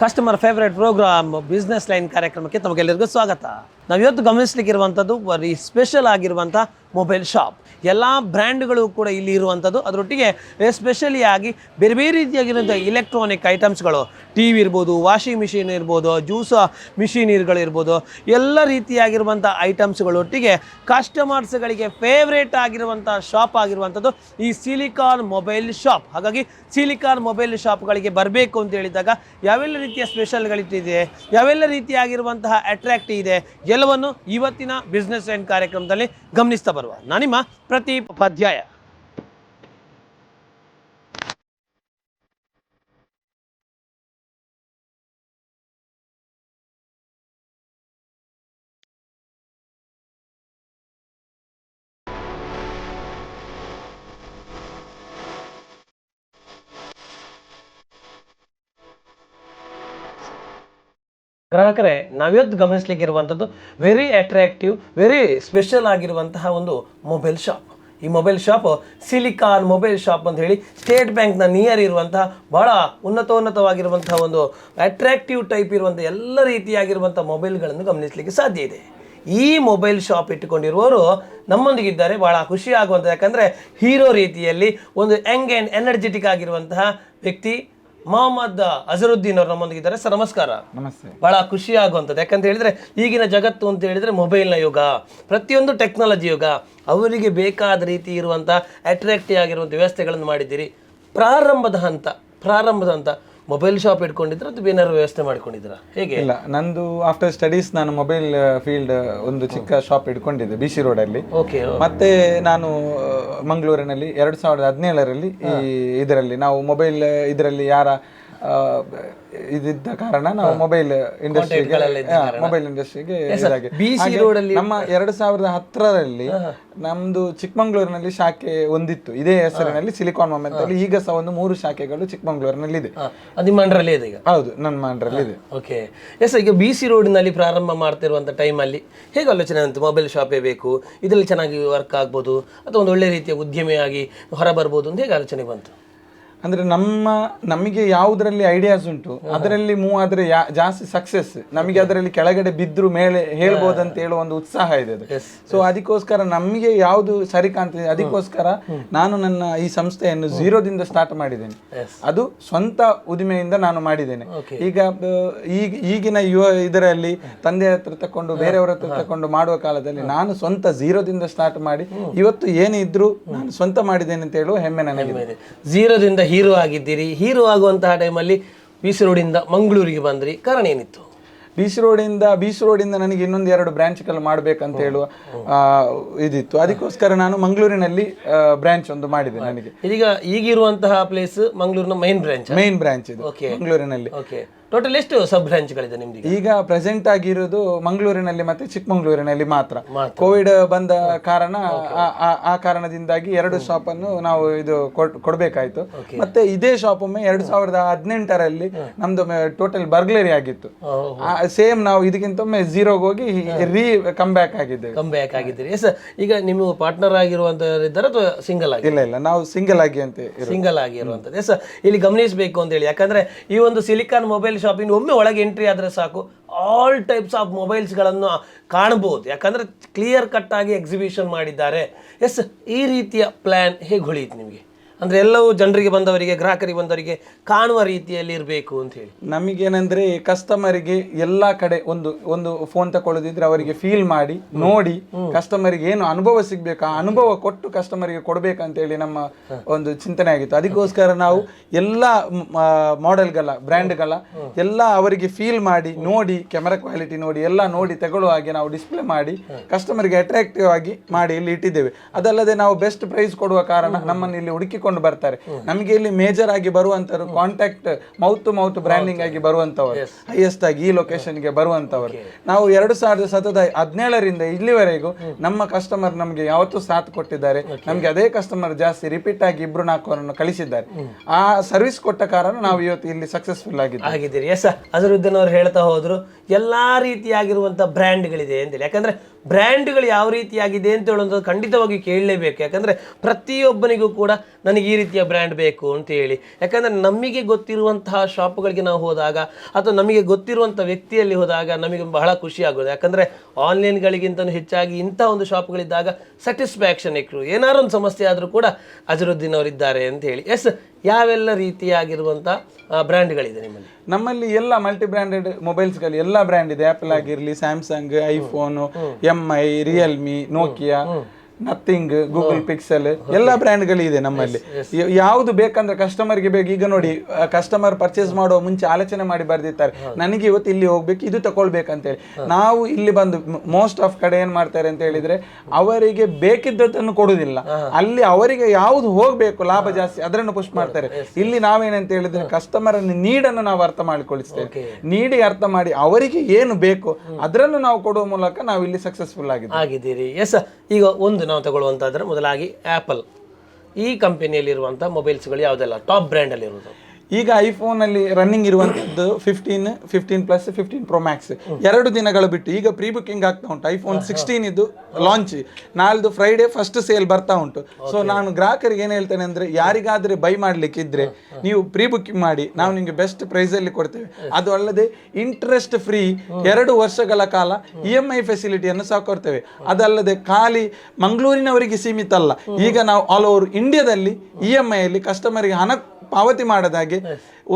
Customer favourite program business line ಕಾರ್ಯಕ್ರಮಕ್ಕೆ ತಮಗೆಲ್ಲರಿಗೂ ಸ್ವಾಗತ. ನಾವು ಇವತ್ತು ಗಮನಿಸ್ಲಿಕ್ಕಿರುವಂಥದ್ದು ಬರೀ ಸ್ಪೆಷಲ್ ಆಗಿರುವಂಥ ಮೊಬೈಲ್ ಶಾಪ್ ಎಲ್ಲ ಬ್ರ್ಯಾಂಡ್ಗಳು ಕೂಡ ಇಲ್ಲಿ ಇರುವಂಥದ್ದು. ಅದರೊಟ್ಟಿಗೆ ಎಸ್ಪೆಷಲಿ ಆಗಿ ಬೇರೆ ಬೇರೆ ರೀತಿಯಾಗಿರುವಂಥ ಇಲೆಕ್ಟ್ರಾನಿಕ್ ಐಟಮ್ಸ್ಗಳು ಟಿ ವಿ ಇರ್ಬೋದು ವಾಷಿಂಗ್ ಮಿಷಿನ್ ಇರ್ಬೋದು ಜ್ಯೂಸ ಮಿಷಿನೀರ್ಗಳಿರ್ಬೋದು ಎಲ್ಲ ರೀತಿಯಾಗಿರುವಂಥ ಐಟಮ್ಸ್ಗಳೊಟ್ಟಿಗೆ ಕಸ್ಟಮರ್ಸ್ಗಳಿಗೆ ಫೇವ್ರೇಟ್ ಆಗಿರುವಂಥ ಶಾಪ್ ಆಗಿರುವಂಥದ್ದು ಈ ಸಿಲಿಕಾನ್ ಮೊಬೈಲ್ ಶಾಪ್ ಹಾಗಾಗಿ ಸಿಲಿಕಾನ್ ಮೊಬೈಲ್ ಶಾಪ್ಗಳಿಗೆ ಬರಬೇಕು ಅಂತ ಹೇಳಿದಾಗ ಯಾವೆಲ್ಲ ರೀತಿಯ ಸ್ಪೆಷಲ್ಗಳಿಟ್ಟಿದೆ ಯಾವೆಲ್ಲ ರೀತಿಯಾಗಿರುವಂತಹ ಅಟ್ರಾಕ್ಟ್ ಇದೆ ಎಲ್ಲವನ್ನು ಇವತ್ತಿನ ಬಿಸ್ನೆಸ್ ಎಂಡ್ ಕಾರ್ಯಕ್ರಮದಲ್ಲಿ ಗಮನಿಸ್ತಾ ಬರುವ ನಾನಿಮ್ಮ ಪ್ರತಿ ಉಪಾಧ್ಯಾಯ. ಗ್ರಾಹಕರೇ, ನಾವಿವತ್ತು ಗಮನಿಸ್ಲಿಕ್ಕಿರುವಂಥದ್ದು ವೆರಿ ಅಟ್ರಾಕ್ಟಿವ್ ವೆರಿ ಸ್ಪೆಷಲ್ ಆಗಿರುವಂತಹ ಒಂದು ಮೊಬೈಲ್ ಶಾಪ್ ಈ mobile shop Silicon mobile shop ಅಂತ ಹೇಳಿ ಸ್ಟೇಟ್ ಬ್ಯಾಂಕ್ನ ನಿಯರ್ ಇರುವಂತಹ, ಬಹಳ ಉನ್ನತೋನ್ನತವಾಗಿರುವಂತಹ ಒಂದು ಅಟ್ರಾಕ್ಟಿವ್ ಟೈಪ್ ಇರುವಂಥ ಎಲ್ಲ ರೀತಿಯಾಗಿರುವಂಥ ಮೊಬೈಲ್ಗಳನ್ನು ಗಮನಿಸಲಿಕ್ಕೆ ಸಾಧ್ಯ ಇದೆ. ಈ ಮೊಬೈಲ್ ಶಾಪ್ ಇಟ್ಟುಕೊಂಡಿರುವವರು ನಮ್ಮೊಂದಿಗಿದ್ದಾರೆ ಭಾಳ ಖುಷಿ ಆಗುವಂಥ ಯಾಕಂದರೆ ಹೀರೋ ರೀತಿಯಲ್ಲಿ ಒಂದು ಯಂಗ್ ಆ್ಯಂಡ್ ಎನರ್ಜೆಟಿಕ್ ಆಗಿರುವಂತಹ ವ್ಯಕ್ತಿ ಮೊಹಮ್ಮದ್ ಅಜರುದ್ದೀನ್ ಅವರು ನಮ್ಮೊಂದಿಗಿದ್ದಾರೆ ಸರ್ ನಮಸ್ಕಾರ. ನಮಸ್ತೆ. ಬಹಳ ಖುಷಿ ಆಗುವಂಥದ್ದು ಯಾಕಂತ ಹೇಳಿದ್ರೆ ಈಗಿನ ಜಗತ್ತು ಅಂತ ಹೇಳಿದ್ರೆ ಮೊಬೈಲ್ನ ಯುಗ ಪ್ರತಿಯೊಂದು ಟೆಕ್ನಾಲಜಿ ಯುಗ ಅವರಿಗೆ ಬೇಕಾದ ರೀತಿ ಇರುವಂಥ ಅಟ್ರಾಕ್ಟಿವ್ ಆಗಿರುವಂಥ ವ್ಯವಸ್ಥೆಗಳನ್ನು ಮಾಡಿದ್ದೀರಿ. ಪ್ರಾರಂಭದ ಹಂತ ಪ್ರಾರಂಭದ ಹಂತ. ಮೊಬೈಲ್ ಶಾಪ್ ಇಟ್ಕೊಂಡಿದ್ರೆ ಅಥವಾ ಏನಾದ್ರು ವ್ಯವಸ್ಥೆ ಮಾಡ್ಕೊಂಡಿದ್ರಾ? ಹೇಗೆ? ಇಲ್ಲ ನಂದು ಆಫ್ಟರ್ ಸ್ಟಡೀಸ್ ನಾನು ಮೊಬೈಲ್ ಫೀಲ್ಡ್ ಒಂದು ಚಿಕ್ಕ ಶಾಪ್ ಇಟ್ಕೊಂಡಿದ್ದೆ ಬಿ ಸಿ ರೋಡಲ್ಲಿ ಓಕೆ ಮತ್ತೆ ನಾನು ಮಂಗಳೂರಿನಲ್ಲಿ ಎರಡು ಸಾವಿರದ ಹದಿನೇಳರಲ್ಲಿ ಈ ಇದರಲ್ಲಿ ನಾವು ಮೊಬೈಲ್ ಇದರಲ್ಲಿ ಯಾರ ಇದಿದ್ದ ಕಾರಣ ನಾವು ಮೊಬೈಲ್ ಇಂಡಸ್ಟ್ರಿಗೆ ಮೊಬೈಲ್ ಇಂಡಸ್ಟ್ರಿಗೆ ಇದಾಗಿ ನಮ್ಮ ಎರಡು ಸಾವಿರದ ಹತ್ತರಲ್ಲಿ ನಮ್ದು ಚಿಕ್ಕಮಂಗ್ಳೂರಿನಲ್ಲಿ ಶಾಖೆ ಒಂದಿತ್ತು. ಇದೇ ಹೆಸರಿನಲ್ಲಿ ಸಿಲಿಕಾನ್ ಮೊಮೆಂಟ್ ಅಲ್ಲಿ ಈಗ ಸಹ ಒಂದು ಮೂರು ಶಾಖೆಗಳು ಚಿಕ್ಕಮಂಗ್ಳೂರಿನಲ್ಲಿ ಇದೆ ಅದು ನಿಮ್ಮ ಅಂಡರಲ್ಲಿ ಇದೆ ಈಗ? ಹೌದು ನನ್ನ ಮಂಡ್ರಲ್ಲಿ ಇದೆ ಓಕೆ ಎಸ್ ಈಗ ಬಿ ಸಿ ರೋಡಿನಲ್ಲಿ ಪ್ರಾರಂಭ ಮಾಡ್ತಿರುವಂಥ ಟೈಮಲ್ಲಿ ಹೇಗೆ ಆಲೋಚನೆ ಅಂತ ಮೊಬೈಲ್ ಶಾಪೇ ಬೇಕು ಇದರಲ್ಲಿ ಚೆನ್ನಾಗಿ ವರ್ಕ್ ಆಗ್ಬೋದು ಅಥವಾ ಒಂದು ಒಳ್ಳೆ ರೀತಿಯ ಉದ್ಯಮಿಯಾಗಿ ಹೊರಬರ್ಬೋದು ಅಂತ ಹೇಗೆ ಆಲೋಚನೆ ಬಂತು? ಅಂದ್ರೆ ನಮ್ಮ ನಮಗೆ ಯಾವುದರಲ್ಲಿ ಐಡಿಯಾಸ್ ಉಂಟು ಅದರಲ್ಲಿ ಮೂವ್ ಆದ್ರೆ ಜಾಸ್ತಿ ಸಕ್ಸಸ್ ನಮಗೆ ಅದರಲ್ಲಿ ಕೆಳಗಡೆ ಬಿದ್ರು ಮೇಲೆ ಹೇಳ್ಬೋದು ಅಂತ ಹೇಳುವ ಒಂದು ಉತ್ಸಾಹ ಇದೆ ಅದು. ಸೊ ಅದಕ್ಕೋಸ್ಕರ ನಮಗೆ ಯಾವುದು ಸರಿ ಕಾಣ್ತದೆ ಅದಕ್ಕೋಸ್ಕರ ನಾನು ನನ್ನ ಈ ಸಂಸ್ಥೆಯನ್ನು ಝೀರೋದಿಂದ ಸ್ಟಾರ್ಟ್ ಮಾಡಿದ್ದೇನೆ. ಅದು ಸ್ವಂತ ಉದಿಮೆಯಿಂದ ನಾನು ಮಾಡಿದ್ದೇನೆ. ಈಗ ಈಗ ಈಗಿನ ಯುವ ಇದರಲ್ಲಿ ತಂದೆ ಹತ್ರ ತಕೊಂಡು ಬೇರೆಯವರ ಹತ್ರ ತಕೊಂಡು ಮಾಡುವ ಕಾಲದಲ್ಲಿ ನಾನು ಸ್ವಂತ ಝೀರೋದಿಂದ ಸ್ಟಾರ್ಟ್ ಮಾಡಿ ಇವತ್ತು ಏನೇ ಇದ್ರು ನಾನು ಸ್ವಂತ ಮಾಡಿದ್ದೇನೆ ಅಂತ ಹೇಳುವ ಹೆಮ್ಮೆ ನನಗೆ ಝೀರೋದಿಂದ ಹೀರೋ ಆಗಿದ್ದೀರಿ ಹೀರೋ ಆಗುವಂತಹ ಟೈಮಲ್ಲಿ ಬಿ ಸಿ ರೋಡಿಂದ ಮಂಗಳೂರಿಗೆ ಬಂದ್ರಿ. ಕಾರಣ ಏನಿತ್ತು? ಬೀಚ್ ರೋಡಿಂದ ಬೀಚ್ ರೋಡಿಂದ ನನಗೆ ಇನ್ನೊಂದು ಎರಡು ಬ್ರಾಂಚ್ಗಳು ಮಾಡಬೇಕಂತ ಹೇಳುವ ಇದಿತ್ತು. ಅದಕ್ಕೋಸ್ಕರ ನಾನು ಮಂಗಳೂರಿನಲ್ಲಿ ಬ್ರಾಂಚ್ ಒಂದು ಮಾಡಿದೆ ನನಗೆ. ಈಗ ಈಗಿರುವಂತಹ ಪ್ಲೇಸ್ ಮಂಗಳೂರಿನ ಮೈನ್ ಬ್ರಾಂಚ್ ಮೈನ್ ಬ್ರಾಂಚ್ ಇದು. ಮಂಗಳೂರಿನಲ್ಲಿ. ಓಕೆ ಟೋಟಲ್ ಎಷ್ಟು ಸಬ್ ಬ್ರಾಂಚ್ ಗಳಿದೆ ನಿಮ್ಗೆ ಈಗ ಪ್ರೆಸೆಂಟ್ ಆಗಿರೋದು ಮಂಗಳೂರಿನಲ್ಲಿ ಮತ್ತೆ ಚಿಕ್ಕಮಂಗ್ಳೂರಿನಲ್ಲಿ ಮಾತ್ರ. ಕೋವಿಡ್ ಬಂದ ಕಾರಣ ಆ- ಕಾರಣದಿಂದಾಗಿ ಎರಡು ಶಾಪ್ ಅನ್ನು ನಾವು ಇದು ಕೊಡ್- ಕೊಡ್ಬೇಕಾಯ್ತು. ಮತ್ತೆ ಇದೇ ಶಾಪ್ ಒಮ್ಮೆ ಎರಡ್ ಸಾವಿರದ ಹದಿನೆಂಟರಲ್ಲಿ ನಮ್ದು ಟೋಟಲ್ ಬರ್ಗ್ಲರಿ ಆಗಿತ್ತು. ಸೇಮ್ ನಾವು ಇದಕ್ಕಿಂತ ಒಮ್ಮೆ ಝೀರೋಗೆ ಹೋಗಿ ರೀ ಕಮ್ ಬ್ಯಾಕ್ ಆಗಿದ್ದೇವೆ. ಕಮ್ ಬ್ಯಾಕ್ ಆಗಿದ್ದೀರಿ. ಎಸ್ ಈಗ ನಿಮ್ಮ ಪಾರ್ಟ್ನರ್ ಆಗಿರುವಂತಹರಿದ್ದಾರೆ ಅಥವಾ ಸಿಂಗಲ್ ಆಗಿ? ಇಲ್ಲ ಇಲ್ಲ. ನಾವು ಸಿಂಗಲ್ ಆಗಿ ಅಂತ. ಸಿಂಗಲ್ ಆಗಿರುವಂಥದ್ದು ಎಸ್ ಇಲ್ಲಿ ಗಮನಿಸಬೇಕು ಅಂತ ಹೇಳಿ. ಯಾಕಂದ್ರೆ ಈ ಒಂದು ಸಿಲಿಕಾನ್ ಮೊಬೈಲ್ ಶಾಪಿಂಗ್ ಒಮ್ಮೆ ಒಳಗೆ ಎಂಟ್ರಿ ಆದರೆ ಸಾಕು. ಆಲ್ ಟೈಪ್ಸ್ ಆಫ್ ಮೊಬೈಲ್ಸ್ಗಳನ್ನು ಕಾಣಬಹುದು. ಯಾಕಂದರೆ ಕ್ಲಿಯರ್ ಕಟ್ಟಾಗಿ ಎಕ್ಸಿಬಿಷನ್ ಮಾಡಿದ್ದಾರೆ. ಎಸ್ ಈ ರೀತಿಯ ಪ್ಲ್ಯಾನ್ ಹೇಗೆ ಹೊಳೆಯುತ್ತೆ ನಿಮಗೆ? ಅಂದ್ರೆ ಎಲ್ಲವೂ ಜನರಿಗೆ ಬಂದವರಿಗೆ ಗ್ರಾಹಕರಿಗೆ ಬಂದವರಿಗೆ ಕಾಣುವ ರೀತಿಯಲ್ಲಿ ಇರಬೇಕು ಅಂತ ಹೇಳಿ. ನಮಗೇನೆಂದರೆ ಕಸ್ಟಮರಿಗೆ ಎಲ್ಲಾ ಕಡೆ ಒಂದು ಒಂದು ಫೋನ್ ತಕೊಳ್ಳೋದಿದ್ರೆ ಅವರಿಗೆ ಫೀಲ್ ಮಾಡಿ ನೋಡಿ ಕಸ್ಟಮರಿಗೆ ಏನು ಅನುಭವ ಸಿಗಬೇಕು ಆ ಅನುಭವ ಕೊಟ್ಟು ಕಸ್ಟಮರಿಗೆ ಕೊಡಬೇಕಂತ ಹೇಳಿ ನಮ್ಮ ಒಂದು ಚಿಂತನೆ ಆಗಿತ್ತು. ಅದಕ್ಕೋಸ್ಕರ ನಾವು ಎಲ್ಲಾ ಮಾಡೆಲ್ಗಳ ಬ್ರ್ಯಾಂಡ್ಗಳ ಎಲ್ಲ ಅವರಿಗೆ ಫೀಲ್ ಮಾಡಿ ನೋಡಿ ಕ್ಯಾಮರಾ ಕ್ವಾಲಿಟಿ ನೋಡಿ ಎಲ್ಲ ನೋಡಿ ತಗೊಳ್ಳುವ ಹಾಗೆ ನಾವು ಡಿಸ್ಪ್ಲೇ ಮಾಡಿ ಕಸ್ಟಮರ್ಗೆ ಅಟ್ರಾಕ್ಟಿವ್ ಆಗಿ ಮಾಡಿ ಇಲ್ಲಿ ಇಟ್ಟಿದ್ದೇವೆ. ಅದಲ್ಲದೆ ನಾವು ಬೆಸ್ಟ್ ಪ್ರೈಸ್ ಕೊಡುವ ಕಾರಣ ನಮ್ಮನ್ನು ಇಲ್ಲಿ ಹುಡುಕಿಕೊಂಡು ಬರ್ತಾರೆ. ನಮಗೆ ಇಲ್ಲಿ ಮೇಜರ್ ಆಗಿ ಬರುವಂತವರು contact mouth to mouth branding ಆಗಿ ಬರುವಂತವರು ಹೈಯೆಸ್ಟ್ ಆಗಿ ಈ ಲೊಕೇಶನ್ಗೆ ಬರುವಂತವರು ನಾವು ಎರಡು ಸಾವಿರದ ಸತತ ಹದಿನೇಳರಿಂದ ಇಲ್ಲಿವರೆಗೂ ನಮ್ಮ ಕಸ್ಟಮರ್ ನಮಗೆ ಯಾವತ್ತೂ ಸಾಥ್ ಕೊಟ್ಟಿದ್ದಾರೆ. ನಮ್ಗೆ ಅದೇ ಕಸ್ಟಮರ್ ಜಾಸ್ತಿ ರಿಪೀಟ್ ಆಗಿ ಇಬ್ರು ನಾಲ್ಕವರನ್ನು ಕಳಿಸಿದ್ದಾರೆ. ಆ ಸರ್ವಿಸ್ ಕೊಟ್ಟ ಕಾರಣ ನಾವು ಇವತ್ತು ಇಲ್ಲಿ ಸಕ್ಸಸ್ಫುಲ್ ಆಗಿ ಆಗಿದ್ದೀರಿ. ಎಸ್ ಅಜರುದ್ದೀನ್ ಅವ್ರು ಹೇಳ್ತಾ ಹೋದ್ರು ಎಲ್ಲಾ ರೀತಿಯಾಗಿರುವಂಥ ಬ್ರ್ಯಾಂಡ್ಗಳಿದೆ ಅಂತೇಳಿ ಯಾಕಂದ್ರೆ ಬ್ರ್ಯಾಂಡ್ಗಳು ಯಾವ ರೀತಿಯಾಗಿದೆ ಅಂತ ಹೇಳುವಂಥದ್ದು ಖಂಡಿತವಾಗಿ ಕೇಳಲೇಬೇಕು. ಯಾಕಂದರೆ ಪ್ರತಿಯೊಬ್ಬನಿಗೂ ಕೂಡ ನನಗೆ ಈ ರೀತಿಯ ಬ್ರ್ಯಾಂಡ್ ಬೇಕು ಅಂತ ಹೇಳಿ. ಯಾಕಂದರೆ ನಮಗೆ ಗೊತ್ತಿರುವಂತಹ ಶಾಪ್ಗಳಿಗೆ ನಾವು ಹೋದಾಗ ಅಥವಾ ನಮಗೆ ಗೊತ್ತಿರುವಂಥ ವ್ಯಕ್ತಿಯಲ್ಲಿ ಹೋದಾಗ ನಮಗೆ ಬಹಳ ಖುಷಿ ಆಗೋದು. ಯಾಕಂದರೆ ಆನ್ಲೈನ್ಗಳಿಗಿಂತ ಹೆಚ್ಚಾಗಿ ಇಂಥ ಒಂದು ಶಾಪ್ಗಳಿದ್ದಾಗ ಸ್ಯಾಟಿಸ್ಫ್ಯಾಕ್ಷನ್ ಇಕ್ಕರು ಏನಾದ್ರು ಒಂದು ಸಮಸ್ಯೆ ಆದರೂ ಕೂಡ ಅಜರುದ್ದೀನ್ ಅವರಿದ್ದಾರೆ ಅಂತ ಹೇಳಿ. ಎಸ್, ಯಾವೆಲ್ಲ ರೀತಿಯಾಗಿರುವಂಥ ಬ್ರ್ಯಾಂಡ್ಗಳಿದೆ ನಿಮ್ಮಲ್ಲಿ? ನಮ್ಮಲ್ಲಿ ಎಲ್ಲ ಮಲ್ಟಿ ಬ್ರ್ಯಾಂಡೆಡ್ ಮೊಬೈಲ್ಸ್ಗಳು ಎಲ್ಲ ಬ್ರ್ಯಾಂಡ್ ಇದೆ. ಆಪಲ್ ಆಗಿರಲಿ Samsung iPhone M I Realme Nokia Nothing Google Pixel ಎಲ್ಲ ಬ್ರ್ಯಾಂಡ್ಗಳಿದೆ ನಮ್ಮಲ್ಲಿ. ಯಾವುದು ಬೇಕಂದ್ರೆ ಕಸ್ಟಮರ್ಗೆ ಬೇಕು. ಈಗ ನೋಡಿ ಕಸ್ಟಮರ್ ಪರ್ಚೇಸ್ ಮಾಡುವ ಮುಂಚೆ ಆಲೋಚನೆ ಮಾಡಿ ಬರ್ದಿರ್ತಾರೆ. ನನಗೆ ಇವತ್ತು ಇಲ್ಲಿ ಹೋಗ್ಬೇಕು ಇದು ತಗೊಳ್ಬೇಕಂತೇಳಿ. ನಾವು ಇಲ್ಲಿ ಬಂದು ಮೋಸ್ಟ್ ಆಫ್ ಕಡೆ ಏನ್ ಮಾಡ್ತಾರೆ ಅಂತ ಹೇಳಿದ್ರೆ ಅವರಿಗೆ ಬೇಕಿದ್ದದನ್ನು ಕೊಡುದಿಲ್ಲ ಅಲ್ಲಿ ಅವರಿಗೆ ಯಾವುದು ಹೋಗ್ಬೇಕು ಲಾಭ ಜಾಸ್ತಿ ಅದರನ್ನು ಪುಷ್ ಮಾಡ್ತಾರೆ. ಇಲ್ಲಿ ನಾವೇನಂತ ಹೇಳಿದ್ರೆ ಕಸ್ಟಮರ್ ನೀಡನ್ನು ನಾವು ಅರ್ಥ ಮಾಡಿಕೊಳಿಸ್ತೇವೆ ನೀಡಿ ಅರ್ಥ ಮಾಡಿ ಅವರಿಗೆ ಏನು ಬೇಕು ಅದರನ್ನು ನಾವು ಕೊಡುವ ಮೂಲಕ ನಾವು ಇಲ್ಲಿ ಸಕ್ಸಸ್ಫುಲ್ ಆಗಿದ್ದೀವಿ. ಆಗಿದ್ದೀರಿ. ಎಸ್ ಈಗ ಒಂದು ನಾವು ತಗೊಳ್ಳುವಂತಾದ್ರೆ ಮೊದಲಾಗಿ ಆ್ಯಪಲ್. ಈ ಕಂಪನಿಯಲ್ಲಿರುವಂಥ ಮೊಬೈಲ್ಸ್ಗಳು ಯಾವುದೆಲ್ಲ ಟಾಪ್ ಬ್ರ್ಯಾಂಡಲ್ಲಿರೋದು. ಈಗ ಐಫೋನ್ ಅಲ್ಲಿ ರನ್ನಿಂಗ್ ಇರುವಂತದ್ದು fifteen fifteen plus fifteen pro max ಎರಡು ದಿನಗಳು ಬಿಟ್ಟು ಈಗ ಪ್ರೀ ಬುಕಿಂಗ್ ಆಗ್ತಾ ಉಂಟು. ಐಫೋನ್ ಸಿಕ್ಸ್ಟೀನ್ ಇದು ಲಾಂಚ್ ನಾಳ್ದು ಫ್ರೈಡೆ ಫಸ್ಟ್ ಸೇಲ್ ಬರ್ತಾ ಉಂಟು. ಸೊ ನಾನು ಗ್ರಾಹಕರಿಗೆ ಏನು ಹೇಳ್ತೇನೆ ಅಂದ್ರೆ ಯಾರಿಗಾದ್ರೆ ಬೈ ಮಾಡ್ಲಿಕ್ಕೆ ಇದ್ರೆ ನೀವು ಪ್ರೀ ಬುಕಿಂಗ್ ಮಾಡಿ ನಾವು ನಿಮಗೆ ಬೆಸ್ಟ್ ಪ್ರೈಸ್ ಅಲ್ಲಿ ಕೊಡ್ತೇವೆ. ಅದು ಅಲ್ಲದೆ ಇಂಟ್ರೆಸ್ಟ್ ಫ್ರೀ ಎರಡು ವರ್ಷಗಳ ಕಾಲ ಇ ಎಂ ಐ ಫೆಸಿಲಿಟಿಯನ್ನು ಸಹ ಕೊಡ್ತೇವೆ. ಅದಲ್ಲದೆ ಖಾಲಿ ಮಂಗಳೂರಿನವರಿಗೆ ಸೀಮಿತ ಅಲ್ಲ. ಈಗ ನಾವು ಆಲ್ ಓವರ್ ಇಂಡಿಯಾದಲ್ಲಿ ಇ ಎಂ ಐ ಅಲ್ಲಿ ಕಸ್ಟಮರ್ಗೆ ಹಣ ಪಾವತಿ ಮಾಡದಾಗೆ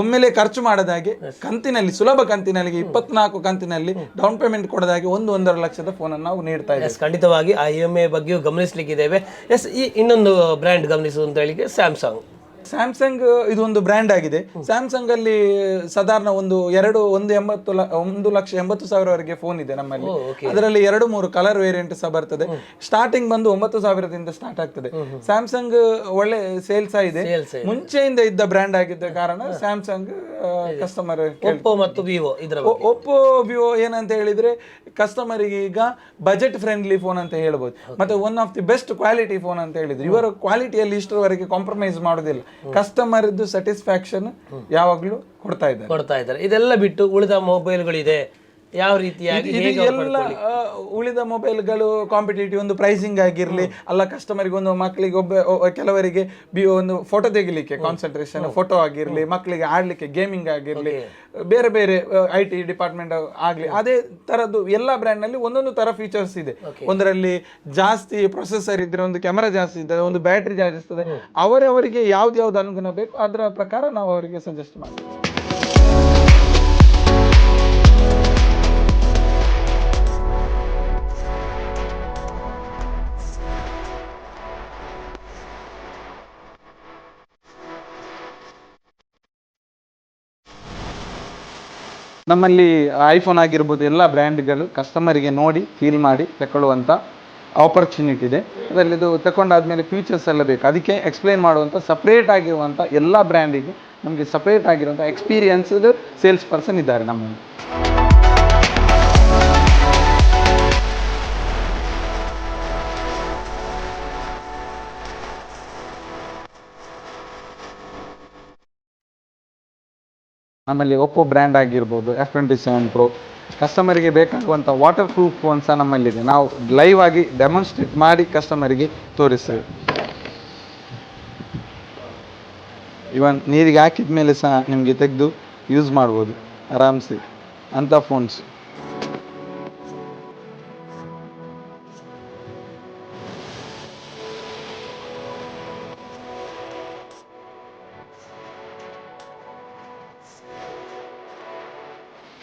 ಒಮ್ಮೆಲೆ ಖರ್ಚು ಮಾಡದಾಗೆ ಕಂತಿನಲ್ಲಿ ಸುಲಭ ಕಂತಿನಲ್ಲಿ ಇಪ್ಪತ್ನಾಲ್ಕು ಕಂತಿನಲ್ಲಿ ಡೌನ್ ಪೇಮೆಂಟ್ ಕೊಡದಾಗೆ ಒಂದು ಒಂದರ ಲಕ್ಷದ ಫೋನ್ ಅನ್ನು ನಾವು ನೀಡ್ತಾ ಇದ್ದೇವೆ. ಖಂಡಿತವಾಗಿ ಆ ಇ ಎಂ ಐ ಬಗ್ಗೆಯೂ ಗಮನಿಸಲಿಕ್ಕಿದ್ದೇವೆ. ಎಸ್ ಈ ಇನ್ನೊಂದು ಬ್ರ್ಯಾಂಡ್ ಗಮನಿಸುವುದು ಅಂತ ಹೇಳಿಕೆ ಸ್ಯಾಮ್ಸಂಗ್ ಸ್ಯಾಮ್ಸಂಗ್ ಇದು ಒಂದು ಬ್ರ್ಯಾಂಡ್ ಆಗಿದೆ ಸ್ಯಾಮ್ಸಂಗ್ ಅಲ್ಲಿ ಸಾಧಾರಣ ಒಂದು ಎರಡು ಒಂದು ಎಂಬತ್ತು ಒಂದು ಲಕ್ಷ ಎಂಬತ್ತು ಸಾವಿರವರೆಗೆ ಫೋನ್ ಇದೆ ನಮ್ಮಲ್ಲಿ. ಅದರಲ್ಲಿ ಎರಡು ಮೂರು ಕಲರ್ ವೇರಿಯಂಟ್ ಸಹ ಬರ್ತದೆ. ಸ್ಟಾರ್ಟಿಂಗ್ ಬಂದು ಒಂಬತ್ತು ಸಾವಿರದಿಂದ ಸ್ಟಾರ್ಟ್ ಆಗ್ತದೆ. ಸ್ಯಾಮ್ಸಂಗ್ ಒಳ್ಳೆ ಸೇಲ್ಸ್ ಇದೆ. ಮುಂಚೆಯಿಂದ ಇದ್ದ ಬ್ರ್ಯಾಂಡ್ ಆಗಿದ್ದ ಕಾರಣ ಸ್ಯಾಮ್ಸಂಗ್ ಕಸ್ಟಮರ್ ಒಪ್ಪೋ ಮತ್ತು ವಿವೋ ಇದರ ಒಪ್ಪೋ ವಿವೋ ಏನಂತ ಹೇಳಿದ್ರೆ ಕಸ್ಟಮರಿಗೆ ಈಗ ಬಜೆಟ್ ಫ್ರೆಂಡ್ಲಿ ಫೋನ್ ಅಂತ ಹೇಳ್ಬೋದು. ಮತ್ತೆ one of the best quality phone ಅಂತ ಹೇಳಿದ್ರು ಇವರ ಕ್ವಾಲಿಟಿಯಲ್ಲಿ ಇಷ್ಟರವರೆಗೆ ಕಾಂಪ್ರಮೈಸ್ ಮಾಡೋದಿಲ್ಲ ಕಸ್ಟಮರ್ ಸ್ಯಾಟಿಸ್ಫ್ಯಾಕ್ಷನ್ ಯಾವಾಗಲೂ ಕೊಡ್ತಾ ಇದ್ದಾರೆ. ಕೊಡ್ತಾ ಇದ್ದಾರೆ. ಇದೆಲ್ಲ ಬಿಟ್ಟು ಉಳಿದ ಮೊಬೈಲ್ಗಳಿದೆ ಯಾವ ರೀತಿಯಾಗಿ ಎಲ್ಲ ಉಳಿದ ಮೊಬೈಲ್ಗಳು ಕಾಂಪಿಟೇಟಿವ್ ಒಂದು ಪ್ರೈಸಿಂಗ್ ಆಗಿರಲಿ ಅಲ್ಲ ಕಸ್ಟಮರ್ಗೆ ಒಂದು ಮಕ್ಕಳಿಗೆ ಒಬ್ಬ ಕೆಲವರಿಗೆ ಬಿ ಒಂದು ಫೋಟೋ ತೆಗಿಲಿಕ್ಕೆ ಕಾನ್ಸಂಟ್ರೇಷನ್ ಫೋಟೋ ಆಗಿರಲಿ ಮಕ್ಕಳಿಗೆ ಆಡಲಿಕ್ಕೆ ಗೇಮಿಂಗ್ ಆಗಿರಲಿ ಬೇರೆ ಬೇರೆ ಐ ಟಿ ಡಿಪಾರ್ಟ್ಮೆಂಟ್ ಆಗಲಿ ಅದೇ ತರದ್ದು ಎಲ್ಲ ಬ್ರ್ಯಾಂಡ್ನಲ್ಲಿ ಒಂದೊಂದು ತರ ಫೀಚರ್ಸ್ ಇದೆ. ಒಂದರಲ್ಲಿ ಜಾಸ್ತಿ ಪ್ರೊಸೆಸರ್ ಇದ್ರೆ ಒಂದು ಕ್ಯಾಮರಾ ಜಾಸ್ತಿ ಇದ್ದರೆ ಒಂದು ಬ್ಯಾಟ್ರಿ ಜಾಸ್ತಿ ಇರ್ತದೆ ಅವರವರಿಗೆ ಯಾವ್ದು ಯಾವ್ದು ಅನುಗುಣ ಬೇಕು ಅದರ ಪ್ರಕಾರ ನಾವು ಅವರಿಗೆ ಸಜೆಸ್ಟ್ ಮಾಡ್ತೀವಿ. ನಮ್ಮಲ್ಲಿ ಐಫೋನ್ ಆಗಿರ್ಬೋದು ಎಲ್ಲ ಬ್ರ್ಯಾಂಡ್ಗಳು ಕಸ್ಟಮರಿಗೆ ನೋಡಿ ಫೀಲ್ ಮಾಡಿ ತಗೊಳ್ಳುವಂಥ ಆಪರ್ಚುನಿಟಿ ಇದೆ. ಅದರಲ್ಲಿ ಇದು ತಗೊಂಡಾದ್ಮೇಲೆ ಫ್ಯೂಚರ್ಸ್ ಎಲ್ಲ ಬೇಕು. ಅದಕ್ಕೆ ಎಕ್ಸ್ಪ್ಲೈನ್ ಮಾಡುವಂಥ ಸಪ್ರೇಟ್ ಆಗಿರುವಂಥ ಎಲ್ಲ ಬ್ರ್ಯಾಂಡಿಗೆ ನಮಗೆ ಸಪ್ರೇಟ್ ಆಗಿರುವಂಥ ಎಕ್ಸ್ಪೀರಿಯನ್ಸ್ಡ್ ಸೇಲ್ಸ್ ಪರ್ಸನ್ ಇದ್ದಾರೆ ನಮ್ಮಲ್ಲಿ. ನಮ್ಮಲ್ಲಿ ಒಪ್ಪೋ ಬ್ರ್ಯಾಂಡ್ ಆಗಿರ್ಬೋದು ಎಫ್ ಟ್ವೆಂಟಿ ಸೆವೆನ್ ಪ್ರೋ ಕಸ್ಟಮರಿಗೆ ಬೇಕಾಗುವಂಥ ವಾಟರ್ ಪ್ರೂಫ್ ಫೋನ್ ಸಹ ನಮ್ಮಲ್ಲಿದೆ. ನಾವು ಲೈವ್ ಆಗಿ ಡೆಮಾನ್ಸ್ಟ್ರೇಟ್ ಮಾಡಿ ಕಸ್ಟಮರಿಗೆ ತೋರಿಸ್ತೇವೆ. ಇವನ್ ನೀರಿಗೆ ಹಾಕಿದ ಮೇಲೆ ಸಹ ನಿಮಗೆ ತೆಗೆದು ಯೂಸ್ ಮಾಡ್ಬೋದು. ಆರಾಮ್ಸೆ. ಅಂಥ ಫೋನ್ಸ್